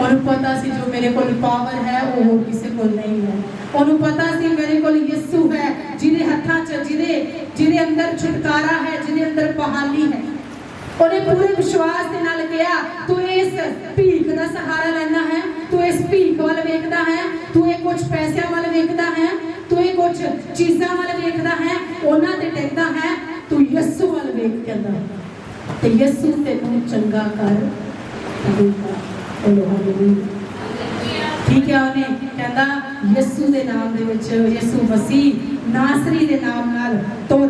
ਉਹਨੂੰ ਪਤਾ ਸੀ ਜੋ ਮੇਰੇ ਕੋਲ ਪਾਵਰ ਹੈ, ਉਹ ਕਿਸੇ ਕੋਲ ਨਹੀਂ ਹੈ। ਉਹਨੂੰ ਪਤਾ ਸੀ ਮੇਰੇ ਕੋਲ ਯਿਸੂ ਹੈ, ਜਿਹਦੇ ਹੱਥਾਂ 'ਚ, ਜਿਹਦੇ ਜਿਹਦੇ ਅੰਦਰ ਛੁਟਕਾਰਾ ਹੈ, ਜਿਹਦੇ ਅੰਦਰ ਬਹਾਲੀ ਹੈ। ਉਹਨੇ ਪੂਰੇ ਵਿਸ਼ਵਾਸ ਦੇ ਨਾਲ ਕਿਹਾ, ਤੂੰ ਇਸ ਭੀਖ ਦਾ ਸਹਾਰਾ ਲੈਣਾ ਹੈ, ਤੂੰ ਇਸ ਭੀਖ ਵੱਲ ਵੇਖਦਾ ਹੈ, ਤੂੰ ਇਹ ਕੁਝ ਪੈਸਿਆਂ ਵੱਲ ਵੇਖਦਾ ਹੈ, ਤੂੰ ਇਹ ਕੁਝ ਚੀਜ਼ਾਂ ਵੱਲ ਵੇਖਦਾ ਹੈ, ਉਹਨਾਂ ਤੇ ਟਿਕਦਾ ਹੈ, ਤੂੰ ਯਿਸੂ ਵੱਲ ਵੇਖ ਕਹਿੰਦਾ ਤੇ ਯਿਸੂ ਤੈਨੂੰ ਚੰਗਾ ਕਰ ਠੀਕ ਹੈ ਉਹਨੇ ਕਹਿੰਦਾ, ਯਿਸੂ ਦੇ ਨਾਮ ਦੇ ਵਿੱਚ, ਯਿਸੂ ਮਸੀਹ ਨਾਸਰੀ ਦੇ ਨਾਮ ਨਾਲ ਤੋਰ।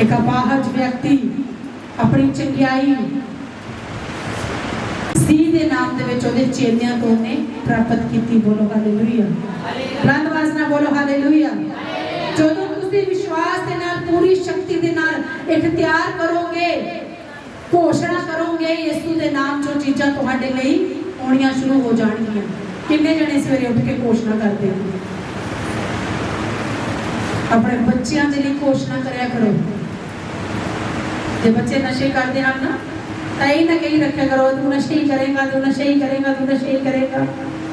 ਇੱਕ ਅਪਾਹਜ ਵਿਅਕਤੀ ਆਪਣੀ ਚੰਗਿਆਈ ਸੀ ਦੇ ਨਾਮ ਦੇ ਵਿੱਚ ਉਹਦੇ ਚੇਲਿਆਂ ਤੋਂ ਉਹਨੇ ਪ੍ਰਾਪਤ ਕੀਤੀ। ਬੋਲੋ ਹਾਲੇਲੂਇਆ। ਬੁਲੰਦ ਆਵਾਜ਼ ਬੋਲੋ ਹਾਲੇਲੂਇਆ। ਜਦੋਂ ਤੁਸੀਂ ਵਿਸ਼ਵਾਸ ਦੇ ਨਾਲ, ਪੂਰੀ ਸ਼ਕਤੀ ਦੇ ਨਾਲ ਇਖਤਿਆਰ ਕਰੋਗੇ, ਘੋਸ਼ਣਾ ਕਰੋਗੇ, ਯਿਸੂ ਦੇ ਨਾਮ ਚੋਂ ਚੀਜ਼ਾਂ ਤੁਹਾਡੇ ਲਈ ਆਉਣੀਆਂ ਸ਼ੁਰੂ ਹੋ ਜਾਣਗੀਆਂ। ਕਿੰਨੇ ਜਣੇ ਸਵੇਰੇ ਉੱਠ ਕੇ ਘੋਸ਼ਣਾ ਕਰਦੇ ਹੋ ਆਪਣੇ ਬੱਚਿਆਂ ਦੇ ਲਈ ਘੋਸ਼ਣਾ ਕਰਿਆ ਕਰੋ। ਜੇ ਬੱਚੇ ਨਸ਼ੇ ਕਰਦੇ ਹਨ ਨਾ ਤਾਂ ਇਹ ਨਾ ਕਹੀ ਰੱਖਿਆ ਕਰੋ ਤੂੰ ਨਸ਼ੇ ਹੀ ਕਰੇਗਾ ਤੂੰ ਨਸ਼ੇ ਹੀ ਕਰੇਗਾ ਤੂੰ ਨਸ਼ੇ ਹੀ ਕਰੇਗਾ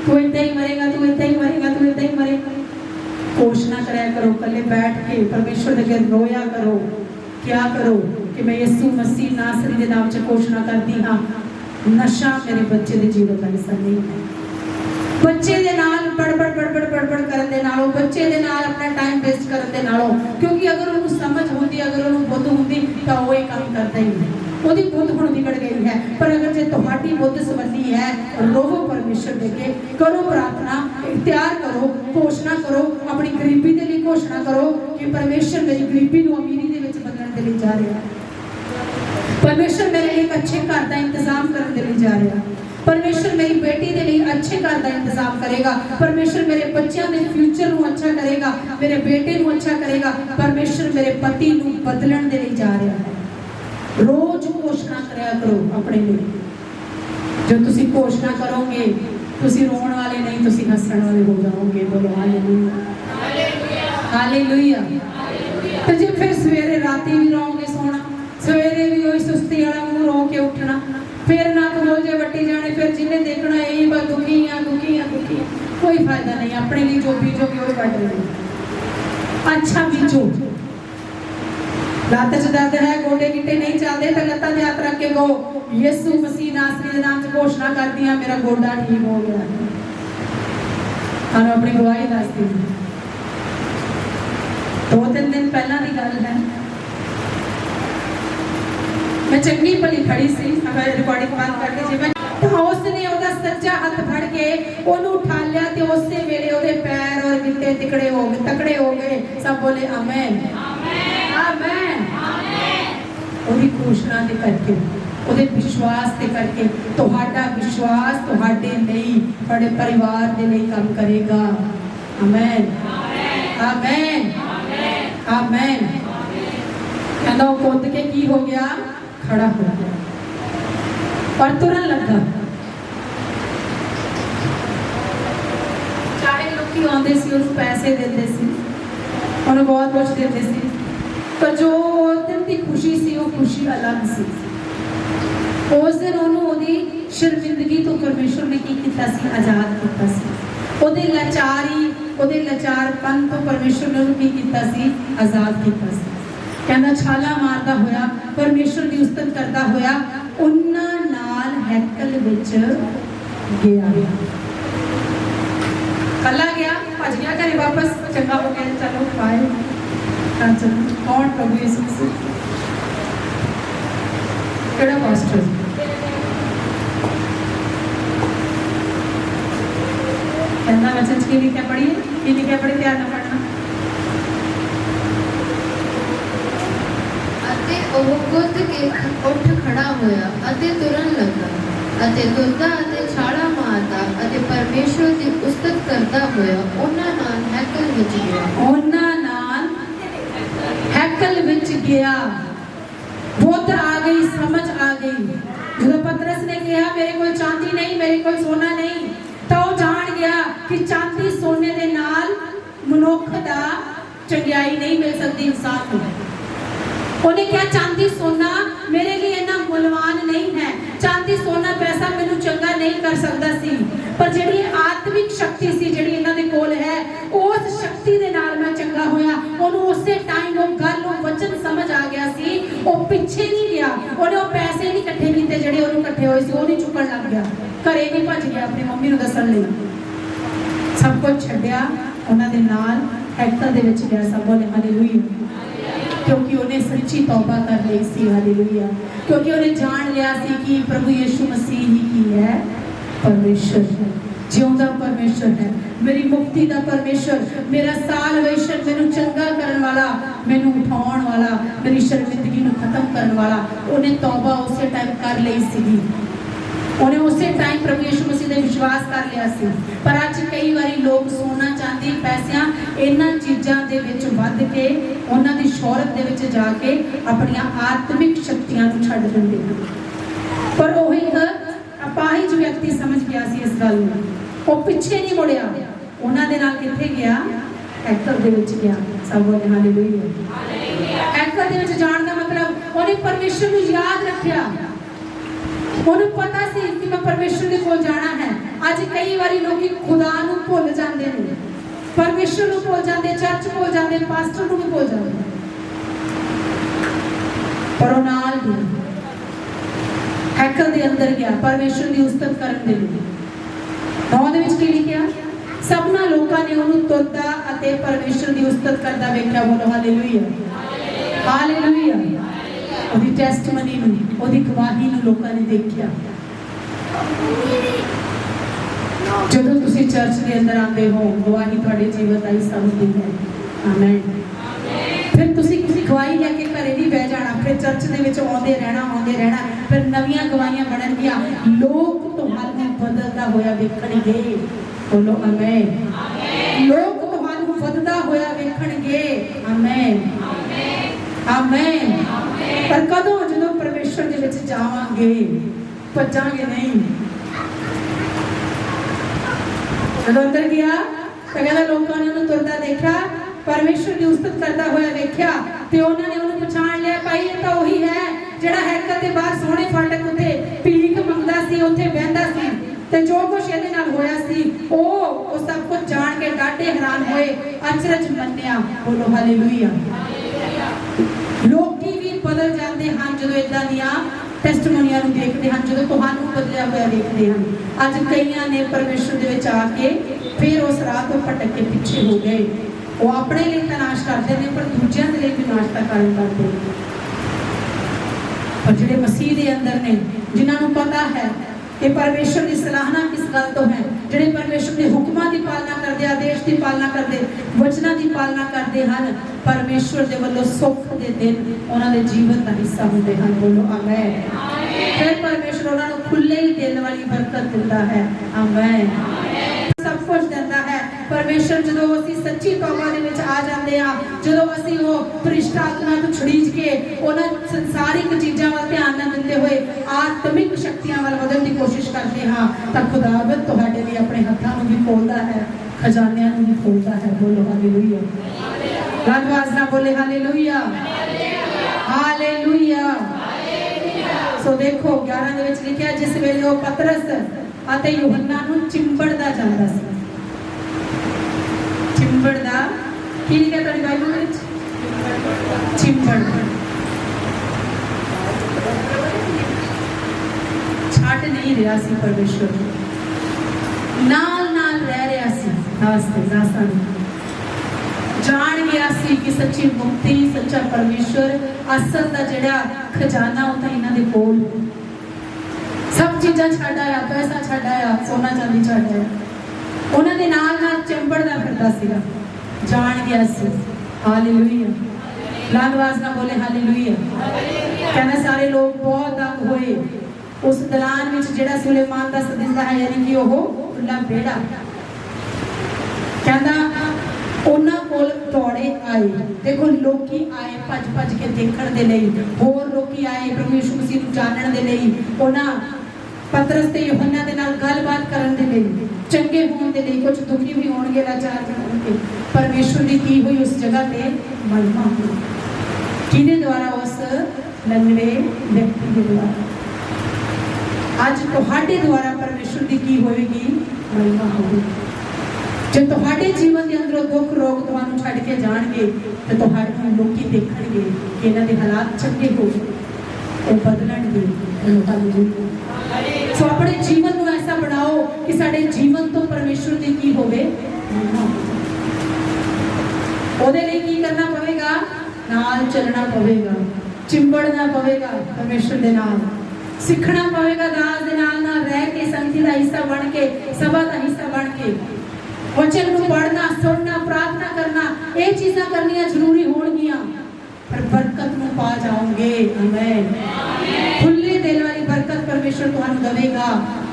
ਤੂੰ ਏਦਾਂ ਹੀ ਮਰੇਗਾ ਤੂੰ ਏਦਾਂ ਹੀ ਮਰੇਗਾ ਤੂੰ ਏਦਾਂ ਹੀ ਮਰੇਗਾ ਘੋਸ਼ਣਾ ਕਰਿਆ ਕਰੋ ਕੱਲੇ ਬੈਠ ਕੇ ਪਰਮੇਸ਼ਵਰ ਦੇ ਅੱਗੇ ਰੋਇਆ ਕਰੋ ਕਿਆ ਕਰੋ ਕਿ ਮੈਂ ਯਿਸੂ ਮਸੀਹ ਨਾਸਰੀ ਦੇ ਨਾਮ 'ਚ ਘੋਸ਼ਣਾ ਕਰਦੀ ਹਾਂ ਨਸ਼ਾ ਮੇਰੇ ਬੱਚੇ ਦੇ ਜੀਵਨ ਦਾ ਹਿੱਸਾ ਨਹੀਂ ਹੈ ਬੱਚੇ ਦੇ ਨਾਲ ਬੜਬੜ ਬੜਬੜ ਬੜਬੜ ਕਰਨ ਦੇ ਨਾਲੋਂ ਬੱਚੇ ਦੇ ਨਾਲ ਆਪਣਾ ਟਾਈਮ ਵੇਸਟ ਕਰਨ ਦੇ ਨਾਲੋਂ ਕਿਉਂਕਿ ਅਗਰ ਉਹਨੂੰ ਸਮਝ ਹੁੰਦੀ ਅਗਰ ਉਹਨੂੰ ਬੁੱਧ ਹੁੰਦੀ ਤਾਂ ਉਹ ਇਹ ਕੰਮ ਕਰਦਾ ਹੀ ਨਹੀਂ ਉਹਦੀ ਬੁੱਧ ਹੁਣ ਵਿਗੜ ਗਈ ਹੈ ਪਰ ਅਗਰ ਜੇ ਤੁਹਾਡੀ ਬੁੱਧ ਸੰਬੰਧੀ ਹੈ ਰੋਵੋ ਪਰਮੇਸ਼ਰ ਦੇ ਕੇ ਕਰੋ ਪ੍ਰਾਰਥਨਾ ਇਖਤਿਆਰ ਕਰੋ ਘੋਸ਼ਣਾ ਕਰੋ ਆਪਣੀ ਗਰੀਬੀ ਦੇ ਲਈ ਘੋਸ਼ਣਾ ਕਰੋ ਕਿ ਪਰਮੇਸ਼ਰ ਮੇਰੀ ਗਰੀਬੀ ਨੂੰ ਅਮੀਰੀ ਦੇ ਵਿੱਚ ਬਦਲਣ ਦੇ ਲਈ ਜਾ ਰਿਹਾ ਹੈ ਪਰਮੇਸ਼ਰ ਮੇਰੇ ਲਈ ਇੱਕ ਅੱਛੇ ਘਰ ਦਾ ਇੰਤਜ਼ਾਮ ਕਰਨ ਦੇ ਲਈ ਜਾ ਰਿਹਾ ਪਰਮੇਸ਼ਰ ਮੇਰੀ ਬੇਟੀ ਦੇ ਲਈ ਅੱਛੇ ਘਰ ਦਾ ਇੰਤਜ਼ਾਮ ਕਰੇਗਾ। ਪਰਮੇਸ਼ਰ ਮੇਰੇ ਬੱਚਿਆਂ ਦੇ ਫਿਊਚਰ ਨੂੰ ਅੱਛਾ ਕਰੇਗਾ। ਮੇਰੇ ਬੇਟੇ ਨੂੰ ਅੱਛਾ ਕਰੇਗਾ। ਪਰਮੇਸ਼ਰ ਮੇਰੇ ਪਤੀ ਨੂੰ ਬਦਲਣ ਦੇ ਲਈ ਜਾ ਰਿਹਾ ਹੈ। ਰੋਜ਼ ਘੋਸ਼ਣਾ ਕਰਿਆ ਕਰੋ ਆਪਣੇ ਲਈ। ਜੋ ਤੁਸੀਂ ਘੋਸ਼ਣਾ ਕਰੋਗੇ ਤੁਸੀਂ ਰੋਣ ਵਾਲੇ ਨਹੀਂ ਤੁਸੀਂ ਹੱਸਣ ਵਾਲੇ ਹੋ ਜਾਓਗੇ। ਬੋਲੋ ਹਾਲੇਲੂਇਆ ਹਾਲੇਲੂਇਆ ਤੇ ਜੇ ਫਿਰ ਸਵੇਰੇ ਰਾਤੀ ਵੀ ਰੋਗੇ ਸੋਣਾ ਸਵੇਰੇ ਵੀ ਉਹੀ ਸੁਸਤੀ ਵਾਲਾ ਮੂੰਹ ਰੋ ਕੇ ਉੱਠਣਾ ਫਿਰ ਨਾ ਜੇ ਵੱਟੀ ਜਾਣੇ, ਫਿਰ ਜਿਹਨੇ ਦੇਖਣਾ ਇਹ ਬਸ ਦੁਖੀ ਆ ਦੁਖੀ ਆ, ਦੁਖੀ ਕੋਈ ਫਾਇਦਾ ਨਹੀਂ, ਆਪਣੇ ਲਈ ਜੋ ਬੀਜੋਗੇ ਉਹ ਵੱਢ ਲੈਣਾ। ਅੱਛਾ ਬੀਜੋ। ਲੱਤ 'ਚ ਦਰਦ ਹੈ, ਗੋਡੇ ਗਿੱਟੇ ਨਹੀਂ ਚੱਲਦੇ, ਤਾਂ ਲੱਤਾਂ ਦੇ ਹੱਥ ਰੱਖ ਕੇ ਕਹੋ ਯਿਸੂ ਮਸੀਹ ਨਾਸਰੀ ਦੇ ਨਾਮ 'ਚ ਘੋਸ਼ਣਾ ਕਰਦੀ ਹਾਂ, ਮੇਰਾ ਗੋਡਾ ਠੀਕ ਹੋ ਗਿਆ। ਸਾਨੂੰ ਆਪਣੀ ਗਵਾਹੀ ਦੱਸਦੀ ਦੋ ਤਿੰਨ ਦਿਨ ਪਹਿਲਾਂ ਦੀ ਗੱਲ ਹੈ। ਮੈਂ ਚੰਗੀ ਭਲੀ ਖੜੀ ਸੀ ਅਗਰ ਰਿਕਾਰਡਿੰਗ ਬੰਦ ਕਰਕੇ ਜੇ ਮੈਂ ਤਾਂ ਉਸਨੇ ਉਹਦਾ ਸੱਜਾ ਹੱਥ ਫੜ ਕੇ ਉਹਨੂੰ ਉਠਾ ਲਿਆ ਤੇ ਉਸੇ ਵੇਲੇ ਉਹਦੇ ਪੈਰ ਔਰ ਗਿੱਟੇ ਤਿਕੜੇ ਹੋ ਗਏ ਤਕੜੇ ਹੋ ਗਏ। ਸਭ ਬੋਲੇ ਆਮੇਨ ਆਮੇਨ ਉਹਦੀ ਘੋਸ਼ਣਾ ਦੇ ਕਰਕੇ ਉਹਦੇ ਵਿਸ਼ਵਾਸ ਤੇ ਕਰਕੇ ਤੁਹਾਡਾ ਵਿਸ਼ਵਾਸ ਤੁਹਾਡੇ ਲਈ ਤੁਹਾਡੇ ਪਰਿਵਾਰ ਦੇ ਲਈ ਕੰਮ ਕਰੇਗਾ। ਆਮੇਨ ਆਮੇਨ ਆਮੇਨ ਕਹਿੰਦਾ ਉਹ ਕੁੱਦ ਕੇ ਕੀ ਹੋ ਗਿਆ? ਖੜਾ ਹੋ। ਗਿਆ ਪਰ ਤੁਰਨ ਲੱਗਾ। ਚਾਹੇ ਲੋਕੀ ਆਉਂਦੇ ਸੀ ਉਸ ਪੈਸੇ ਦਿੰਦੇ ਸੀ, ਉਹਨੂੰ ਬਹੁਤ ਕੁਝ ਦਿੰਦੇ ਸੀ। ਪਰ ਜੋ ਉਸ ਦਿਨ ਦੀ ਖੁਸ਼ੀ ਸੀ, ਉਹ ਖੁਸ਼ੀ ਅਲੱਗ ਸੀ। ਉਸ ਦਿਨ ਉਹਨੂੰ ਉਹਦੀ ਸ਼ਰਮਿੰਦਗੀ ਤੋਂ ਪਰਮੇਸ਼ਵਰ ਨੇ ਕੀ ਕੀਤਾ ਸੀ? ਆਜ਼ਾਦ ਕੀਤਾ ਸੀ। ਉਹਦੇ ਲਾਚਾਰੀ, ਉਹਦੇ ਲਾਚਾਰਪਨ ਤੋਂ ਪਰਮੇਸ਼ਵਰ ਨੇ ਉਹਨੂੰ ਕੀ ਕੀਤਾ ਸੀ? ਆਜ਼ਾਦ ਕੀਤਾ ਸੀ। ਕਹਿੰਦਾ ਛਾਲਾ ਮਾਰਦਾ ਹੋਇਆ ਪਰਮੇਸ਼ਵਰ ਦੀ ਉਸਤਤ ਕਰਦਾ ਹੋਇਆ, ਉਹਨਾਂ ਨਾਲ ਹੈਕਲ ਵਿੱਚ ਗਿਆ। ਕੱਲਾ ਗਿਆ, ਭੱਜ ਗਿਆ ਘਰੇ ਵਾਪਸ, ਚੰਗਾ ਹੋ ਗਿਆ, ਚਲੋ ਬਾਏ ਤਾਂ ਚਲੋ, ਕੌਣ ਪ੍ਰਭੂ ਯਿਸੂ ਕਿਹੜਾ ਪਾਸਟਰ ਕਹਿੰਦਾ ਵਚਨ ਕੀ ਲਿਖਿਆ ਪੜੀਏ ਕੀ ਲਿਖਿਆ ਪੜੀ ਧਿਆਨ ਨਾਲ ਪੜਨਾ ਅਤੇ ਉਹ ਕੁੱਦ ਕੇ ਖ- ਉੱਠ ਖੜਾ ਹੋਇਆ ਅਤੇ ਤੁਰਨ ਲੱਗਾ ਅਤੇ ਤੁਰਦਾ ਅਤੇ ਛਾਲਾ ਮਾਰਦਾ ਅਤੇ ਪਰਮੇਸ਼ਵਰ ਦੀ ਉਸਤਤ ਕਰਦਾ ਹੋਇਆ ਉਹਨਾਂ ਨਾਲ ਹੈਕਲ ਵਿੱਚ ਗਿਆ। ਉਹਨਾਂ ਨਾਲ ਹੈਕਲ ਵਿੱਚ ਗਿਆ। ਬੁੱਧ ਆ ਗਈ, ਸਮਝ ਆ ਗਈ। ਜਦੋਂ ਪਤਰਸ ਨੇ ਕਿਹਾ, ਮੇਰੇ ਕੋਲ ਚਾਂਦੀ ਨਹੀਂ, ਮੇਰੇ ਕੋਲ ਸੋਨਾ ਨਹੀਂ, ਤਾਂ ਉਹ ਜਾਣ ਗਿਆ ਕਿ ਚਾਂਦੀ ਸੋਨੇ ਦੇ ਨਾਲ ਮਨੁੱਖ ਦਾ ਚੰਗਿਆਈ ਨਹੀਂ ਮਿਲ ਸਕਦੀ ਇਨਸਾਨ ਨੂੰ। ਉਹਨੇ ਕਿਹਾ, ਚਾਂਦੀ ਸੋਨਾ ਮੇਰੇ ਲਈ ਇੰਨਾ ਮੁੱਲਵਾਨ ਨਹੀਂ ਹੈ। ਚਾਂਦੀ ਸੋਨਾ ਪੈਸਾ ਮੈਨੂੰ ਚੰਗਾ ਨਹੀਂ ਕਰ ਸਕਦਾ ਸੀ। ਪਰ ਜਿਹੜੀ ਆਤਮਿਕ ਸ਼ਕਤੀ ਸੀ, ਜਿਹੜੀ ਇਹਨਾਂ ਦੇ ਕੋਲ ਹੈ, ਉਸ ਸ਼ਕਤੀ ਦੇ ਨਾਲ ਮੈਂ ਚੰਗਾ ਹੋਇਆ। ਉਹਨੂੰ ਉਸੇ ਟਾਈਮ ਉਹ ਗੱਲ, ਉਹ ਵਚਨ ਸਮਝ ਆ ਗਿਆ ਸੀ। ਉਹ ਪਿੱਛੇ ਨਹੀਂ ਗਿਆ। ਉਹਨੇ ਉਹ ਪੈਸੇ ਨਹੀਂ ਇਕੱਠੇ ਕੀਤੇ ਜਿਹੜੇ ਉਹਨੂੰ ਇਕੱਠੇ ਹੋਏ ਸੀ। ਉਹ ਨਹੀਂ ਚੁੱਕਣ ਲੱਗ ਗਿਆ। ਘਰੇ ਨਹੀਂ ਭੱਜ ਗਿਆ ਆਪਣੀ ਮੰਮੀ ਨੂੰ ਦੱਸਣ ਲਈ। ਸਭ ਕੁਝ ਛੱਡਿਆ। ਉਹਨਾਂ ਦੇ ਨਾਲ ਹੈਕਲ ਦੇ ਵਿੱਚ ਗਿਆ। ਸਭ ਬੋਲੇ ਹਾਲੇਲੂਇਆ ਕਿਉਂਕਿ ਉਹਨੇ ਸੱਚੀ ਤੌਬਾ ਕਰ ਲਈ ਸੀ, ਹਾਲੇਲੂਇਆ। ਕਿਉਂਕਿ ਉਹਨੇ ਜਾਣ ਲਿਆ ਸੀ ਕਿ ਪ੍ਰਭੂ ਯਿਸੂ ਮਸੀਹ ਹੀ ਕੀ ਹੈ? ਪਰਮੇਸ਼ਰ ਹੈ। ਜਿਉਂਦਾ ਪਰਮੇਸ਼ਰ ਹੈ। ਮੇਰੀ ਮੁਕਤੀ ਦਾ ਪਰਮੇਸ਼ਰ, ਮੇਰਾ ਸਾਲਵੇਸ਼ਨ ਮੈਨੂੰ ਚੰਗਾ ਕਰਨ ਵਾਲਾ, ਮੈਨੂੰ ਉਠਾਉਣ ਵਾਲਾ, ਮੇਰੀ ਸ਼ਰਮਿੰਦਗੀ ਨੂੰ ਖਤਮ ਕਰਨ ਵਾਲਾ, ਉਹਨੇ ਤੌਬਾ ਉਸੇ ਟਾਈਮ ਕਰ ਲਈ ਸੀਗੀ। ਉਹਨੇ ਉਸੇ ਟਾਈਮ ਪ੍ਰਭੂ ਯਿਸੂ ਮਸੀਹ ਦੇ ਵਿਸ਼ਵਾਸ ਕਰ ਲਿਆ ਸੀ। ਪਰ ਅੱਜ ਕਈ ਵਾਰੀ ਲੋਕ ਸੋਨਾ ਚਾਂਦੀ ਪੈਸਿਆਂ, ਇਹਨਾਂ ਚੀਜ਼ਾਂ ਦੇ ਵਿੱਚ ਵੱਧ ਕੇ, ਉਹਨਾਂ ਦੀ ਸ਼ੌਹਰਤ ਦੇ ਵਿੱਚ ਜਾ ਕੇ ਆਪਣੀਆਂ ਆਤਮਿਕ ਸ਼ਕਤੀਆਂ ਨੂੰ ਛੱਡ ਦਿੰਦੇ ਹਨ ਪਰ ਉਹ ਇੱਕ ਅਪਾਹਿਜ ਵਿਅਕਤੀ ਸਮਝ ਗਿਆ ਸੀ ਇਸ ਗੱਲ ਨੂੰ। ਉਹ ਪਿੱਛੇ ਨਹੀਂ ਮੁੜਿਆ। ਉਹਨਾਂ ਦੇ ਨਾਲ ਕਿੱਥੇ ਗਿਆ? ਐਕਰ ਦੇ ਵਿੱਚ ਗਿਆ। ਸਭ ਬੋਲੇ, ਹਾਲੇਲੂਇਆ। ਐਕਰ ਦੇ ਵਿੱਚ ਜਾਣ ਦਾ ਮਤਲਬ ਉਹਨੇ ਪਰਮੇਸ਼ਰ ਨੂੰ ਯਾਦ ਰੱਖਿਆ। ਉਹਨੂੰ ਪਤਾ ਸੀ ਕਿ ਮੈਂ ਪਰਮੇਸ਼ਰ ਦੇ ਕੋਲ ਜਾਣਾ ਹੈ। ਅੱਜ ਕਈ ਵਾਰੀ ਲੋਕੀ ਖੁਦਾ ਨੂੰ ਭੁੱਲ ਜਾਂਦੇ ਨੇ। ਪਰਮੇਸ਼ਰ ਨੂੰ ਭੁੱਲ ਜਾਂਦੇ, ਚਰਚ ਭੁੱਲ ਜਾਂਦੇ, ਪਾਸਟਰ ਨੂੰ ਵੀ ਭੁੱਲ ਜਾਂਦੇ ਪਰ ਉਹ ਨਾਲ ਗਿਆ ਹੈਕਲ ਦੇ ਅੰਦਰ ਗਿਆ, ਪਰਮੇਸ਼ਰ ਦੀ ਉਸਤਤ ਕਰਨ ਦੇ ਲਈ। ਨੌ ਦੇ ਵਿੱਚ ਕੀ ਲਿਖਿਆ? ਸਭਨਾ ਲੋਕਾਂ ਨੇ ਉਹਨੂੰ ਤੁਰਦਾ ਅਤੇ ਪਰਮੇਸ਼ਰ ਦੀ ਉਸਤਤ ਕਰਦਾ ਵੇਖਿਆ। ਬੋਲੋ, ਹਾਲੇਲੂਇਆ। ਹਾਲੇਲੂਇਆ। ਉਹਦੀ ਟੈਸਟਮਨੀ ਨੂੰ ਉਹਦੀ ਗਵਾਹੀ ਨੂੰ ਲੋਕਾਂ ਨੇ ਦੇਖਿਆ। ਜਦੋਂ ਤੁਸੀਂ ਚਰਚ ਦੇ ਅੰਦਰ ਆਉਂਦੇ ਹੋ, ਗਵਾਹੀ ਤੁਹਾਡੇ ਜੀਵਨ ਦਾ ਹਿੱਸਾ ਹੁੰਦੀ ਹੈ। ਆਮੇਨ ਫਿਰ ਤੁਸੀਂ ਕਿਸੇ ਗਵਾਹੀ ਲੈ ਕੇ ਘਰੇ ਨਹੀਂ ਬਹਿ ਜਾਣਾ, ਫਿਰ ਚਰਚ ਦੇ ਵਿੱਚ ਆਉਂਦੇ ਰਹਿਣਾ ਆਉਂਦੇ ਰਹਿਣਾ, ਫਿਰ ਨਵੀਆਂ ਗਵਾਹੀਆਂ ਬਣਨਗੀਆਂ। ਲੋਕ ਤੁਹਾਨੂੰ ਬਦਲਦਾ ਹੋਇਆ ਵੇਖਣਗੇ। ਬੋਲੋ ਆਮੇਨ ਲੋਕ ਤੁਹਾਨੂੰ ਵੱਧਦਾ ਹੋਇਆ ਵੇਖਣਗੇ। ਆਮੇਨ ਆਮੇਨ ਪਰ ਕਦੋਂ ਜਦੋਂ ਪਰਮੇਸ਼ਰ ਦੇ ਵਿੱਚ ਜਾਵਾਂਗੇ, ਭੱਜਾਂਗੇ ਨਹੀਂ। ਜਦੋਂ ਅੰਦਰ ਗਿਆ, ਤਾਂ ਕਹਿੰਦਾ ਲੋਕਾਂ ਨੇ ਉਹਨੂੰ ਤੁਰਦਾ ਦੇਖਿਆ ਪਰਮੇਸ਼ਰ ਦੀ ਉਸਤਤ ਕਰਦਾ ਹੋਇਆ ਵੇਖਿਆ ਤੇ ਉਹਨਾਂ ਨੇ ਉਹਨੂੰ ਪਛਾਣ ਲਿਆ, ਭਾਈ, ਇਹ ਤਾਂ ਉਹੀ ਹੈ ਜਿਹੜਾ ਹੈਕਲ ਦੇ ਬਾਹਰ ਸੋਹਣੇ ਫਾਟਕ ਉੱਤੇ ਭੀਖ ਮੰਗਦਾ ਸੀ, ਉੱਥੇ ਬਹਿੰਦਾ ਸੀ ਤੇ ਜੋ ਕੁਛ ਇਹਦੇ ਨਾਲ ਹੋਇਆ ਸੀ, ਉਹ ਉਹ ਸਭ ਕੁਝ ਜਾਣ ਕੇ ਡਾਢੇ ਹੈਰਾਨ ਹੋਏ, ਅਚਰਜ ਮੰਨਿਆ, ਬੋਲੋ ਹਾਲੇਲੂਇਆ ਲੋਕੀ ਵੀ ਬਦਲ ਜਾਂਦੇ ਹਨ ਜਦੋਂ ਇਦਾਂ ਦੀਆਂ ਟੈਸਟਮੋਨੀਆਂ ਨੂੰ ਦੇਖਦੇ ਹਨ, ਜਦੋਂ ਤੁਹਾਨੂੰ ਬਦਲਿਆ ਹੋਇਆ ਦੇਖਦੇ ਹਨ। ਅੱਜ ਕਈਆਂ ਨੇ ਪਰਮੇਸ਼ਰ ਦੇ ਵਿੱਚ ਆ ਕੇ ਫਿਰ ਉਸ ਰਾਹ ਤੋਂ ਭਟਕ ਕੇ ਪਿੱਛੇ ਹੋ ਗਏ। ਉਹ ਆਪਣੇ ਲਈ ਤਾਂ ਨਾਸ਼ ਕਰਦੇ ਨੇ, ਪਰ ਦੂਜਿਆਂ ਦੇ ਲਈ ਵੀ ਨਾਸ਼ ਦਾ ਕਰਦੇ ਨੇ ਪਰ ਜਿਹੜੇ ਮਸੀਹ ਦੇ ਅੰਦਰ ਨੇ, ਜਿਨ੍ਹਾਂ ਨੂੰ ਪਤਾ ਹੈ ਕਿ ਪਰਮੇਸ਼ਰ ਦੀ ਸਲਾਹਨਾ ਕਿਸ ਗੱਲ ਤੋਂ ਹੈ, ਜਿਹੜੇ ਪਰਮੇਸ਼ਰ ਦੇ ਹੁਕਮਾਂ ਦੀ ਪਾਲਣਾ ਕਰਦੇ ਆਦੇਸ਼ ਦੀ ਪਾਲਣਾ ਕਰਦੇ, ਵਚਨਾਂ ਦੀ ਪਾਲਣਾ ਕਰਦੇ ਹਨ ਪਰਮੇਸ਼ਰ ਦੇ ਵੱਲੋਂ ਸੁੱਖ ਦੇ ਦਿਨ ਉਹਨਾਂ ਦੇ ਜੀਵਨ ਦਾ ਹਿੱਸਾ ਹੁੰਦੇ ਹਨ। ਬੋਲੋ ਆਮੇਨ। ਫਿਰ ਪਰਮੇਸ਼ਰ ਉਹਨਾਂ ਨੂੰ ਖੁੱਲੇ ਹੀ ਦਿਲ ਵਾਲੀ ਬਰਕਤ ਦਿੰਦਾ ਹੈ। ਆਮੇਨ। ਸਭ ਕੁਝ ਦਿੰਦਾ ਹੈ। ਪਰਮੇਸ਼ਰ ਜਦੋਂ ਅਸੀਂ ਸੱਚੀ ਤੌਬਾ ਦੇ ਵਿੱਚ ਆ ਜਾਂਦੇ ਆ ਜਦੋਂ ਅਸੀਂ ਉਹ ਭ੍ਰਿਸ਼ਟ ਆਤਮਾ ਤੋਂ ਛੜੀਜ ਕੇ ਉਹਨਾਂ ਸੰਸਾਰਿਕ ਚੀਜ਼ਾਂ ਵੱਲ ਧਿਆਨ ਨਾ ਦਿੰਦੇ ਹੋਏ ਆਤਮਿਕ ਸ਼ਕਤੀਆਂ ਵੱਲ ਵਧਣ ਦੀ ਕੋਸ਼ਿਸ਼ ਕਰਦੇ ਹਾਂ, ਤਾਂ ਖੁਦਾਵੰਦ ਤੁਹਾਡੇ ਲਈ ਆਪਣੇ ਹੱਥਾਂ ਨੂੰ ਵੀ ਖੋਲਦਾ ਹੈ, ਖਜ਼ਾਨਿਆਂ ਨੂੰ ਵੀ ਖੋਲਦਾ ਹੈ। ਬੋਲੋ, ਹਾਲੇਲੂਇਆ। ਗਾਨਵਾਜ਼ ਨਾ ਬੋਲੇ ਹਾਲੇਲੂਇਆ ਹਾਲੇਲੂਇਆ ਸੋ ਦੇਖੋ 11 ਦੇ ਵਿੱਚ ਲਿਖਿਆ, ਜਿਸ ਵੇਲੇ ਉਹ ਪਤਰਸ ਅਤੇ ਯੋਹੰਨਾ ਨੂੰ ਚਿੰਬੜਦਾ ਜਾਂਦਾ ਸੀ। ਚਿੰਬੜਦਾ, ਕੀ ਲਿਖਿਆ ਤੁਹਾਡੀ ਬਾਈਬਲ ਵਿੱਚ? ਚਿੰਬੜਦਾ ਛੱਡ ਨਹੀਂ ਰਿਹਾ ਸੀ ਪਰਮੇਸ਼ਵਰ ਨਾਲ ਨਾਲ ਰਹਿ ਰਿਹਾ ਸੀ। ਰਾਸਤੇ, ਰਾਸਤਾ ਨੂੰ ਜਾਣ ਗਿਆ ਸੀ ਕਿ ਸੱਚੀ ਮੁਕਤੀ, ਸੱਚਾ ਪਰਮੇਸ਼ਵਰ, ਅਸਲ ਦਾ ਜਿਹੜਾ ਖਜ਼ਾਨਾ ਉਹ ਤਾਂ ਇਹਨਾਂ ਦੇ ਕੋਲ ਸਭ ਚੀਜ਼ਾਂ ਛੱਡ ਆਇਆ, ਪੈਸਾ ਛੱਡ ਆਇਆ, ਸੋਨਾ ਚਾਂਦੀ ਛੱਡ ਆਇਆ। ਉਹਨਾਂ ਦੇ ਨਾਲ ਨਾਲ ਚੰਬੜਦਾ ਫਿਰਦਾ ਸੀਗਾ। ਜਾਣ ਗਿਆ ਸੀ ਹਾਲੇਲੂਇਆ ਲਾਲਵਾਜ਼ ਨਾ ਬੋਲੇ ਹਾਲੇਲੂਇਆ ਕਹਿੰਦਾ ਸਾਰੇ ਲੋਕ ਬਹੁਤ ਦੰਗ ਹੋਏ। ਉਸ ਦਲਾਨ ਵਿੱਚ ਜਿਹੜਾ ਸੁਲੇਮਾਨ ਦਾ ਸਦਿੰਦਾ ਹੈ, ਯਾਨੀ ਕਿ ਉਹ ਖੁੱਲਾ ਵਿਹੜਾ। ਕਹਿੰਦਾ ਉਹਨਾਂ ਕੋਲ ਦੌੜੇ ਆਏ। ਦੇਖੋ, ਲੋਕੀ ਆਏ ਭੱਜ ਭੱਜ ਕੇ ਦੇਖਣ ਦੇ ਲਈ, ਹੋਰ ਲੋਕੀ ਆਏ ਪ੍ਰਭੂ ਯਿਸੂ ਮਸੀਹ ਨੂੰ ਜਾਣਨ ਦੇ ਲਈ, ਉਹਨਾਂ ਪਤਰਸ ਤੇ ਯੋਹੰਨਾ ਦੇ ਨਾਲ ਗੱਲਬਾਤ ਕਰਨ ਦੇ ਲਈ, ਚੰਗੇ ਹੋਣ ਦੇ ਲਈ ਕੁਝ ਦੁਖੀ ਵੀ ਹੋਣਗੇ, ਲਾਚਾਰ ਵੀ ਹੋਣਗੇ। ਪਰਮੇਸ਼ਵਰ ਦੀ ਕੀ ਹੋਈ, ਉਸ ਜਗ੍ਹਾ ਤੇ ਮਹਿਮਾ ਹੋਈ। ਕਿਹਦੇ ਦੁਆਰਾ? ਉਸ ਲੰਗੜੇ ਵਿਅਕਤੀ ਦੇ ਦੁਆਰਾ। ਅੱਜ ਤੁਹਾਡੇ ਦੁਆਰਾ ਪਰਮੇਸ਼ਵਰ ਦੀ ਕੀ ਹੋਵੇਗੀ ਮਹਿਮਾ ਹੋਵੇਗੀ। ਜੇ ਤੁਹਾਡੇ ਜੀਵਨ ਦੇ ਅੰਦਰੋਂ ਦੁੱਖ ਰੋਗ ਤੁਹਾਨੂੰ ਛੱਡ ਕੇ ਜਾਣਗੇ, ਤੇ ਤੁਹਾਡੇ ਲੋਕੀ ਦੇਖਣਗੇ ਕਿ ਇਹਨਾਂ ਦੇ ਹਾਲਾਤ ਚੰਗੇ ਹੋ ਉਹ ਬਦਲਣਗੇ ਹਾਲੇਲੂਇਆ ਸੋ ਆਪਣੇ ਜੀਵਨ ਨੂੰ ਐਸਾ ਬਣਾਓ ਕਿ ਸਾਡੇ ਜੀਵਨ ਤੋਂ ਪਰਮੇਸ਼ਵਰ ਦੀ ਕੀ ਹੋਵੇ? ਉਹਦੇ ਲਈ ਕੀ ਕਰਨਾ ਪਵੇਗਾ? ਨਾਲ ਚੱਲਣਾ ਪਵੇਗਾ, ਚਿੰਬੜਨਾ ਪਵੇਗਾ ਪਰਮੇਸ਼ਵਰ ਦੇ ਨਾਲ। ਸਿੱਖਣਾ ਪਵੇਗਾ ਦਾਸ ਦੇ ਨਾਲ ਨਾਲ ਰਹਿ ਕੇ, ਸੰਗਤੀ ਦਾ ਹਿੱਸਾ ਬਣ ਕੇ, ਸਭਾ ਦਾ ਹਿੱਸਾ ਬਣ ਕੇ। ਵਚਨ ਨੂੰ ਪੜ੍ਹਨਾ ਸੁਣਨਾ ਪ੍ਰਾਰਥਨਾ ਕਰਨਾ ਇਹ ਚੀਜ਼ਾਂ ਕਰਨੀਆਂ ਜ਼ਰੂਰੀ ਹੋਣਗੀਆਂ ਪਰ ਬਰਕਤ ਨੂੰ ਪਾ ਜਾਓਗੇ ਆਮੇਨ ਖੁੱਲੇ ਦਿਲ ਵਾਲੀ ਬਰਕਤ ਪਰਮੇਸ਼ਰ ਤੁਹਾਨੂੰ ਦੇਵੇਗਾ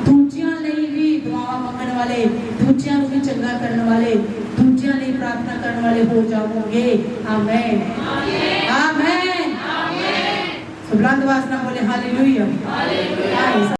ਦੂਜਿਆਂ ਲਈ ਵੀ ਦੁਆਵਾਂ ਮੰਗਣ ਵਾਲੇ ਦੂਜਿਆਂ ਨੂੰ ਵੀ ਚੰਗਾ ਕਰਨ ਵਾਲੇ ਦੂਜਿਆਂ ਲਈ ਪ੍ਰਾਰਥਨਾ ਕਰਨ ਵਾਲੇ ਹੋ ਜਾਵੋਗੇ ਆਮੇਨ ਆਮੇਨ ਆਮੇਨ ਸੋ ਬੁਲੰਦ ਆਵਾਜ਼ ਨਾਲ ਬੋਲੇ ਹਾਲੇਲੂਇਆ ਹਾਲੇਲੂਇਆ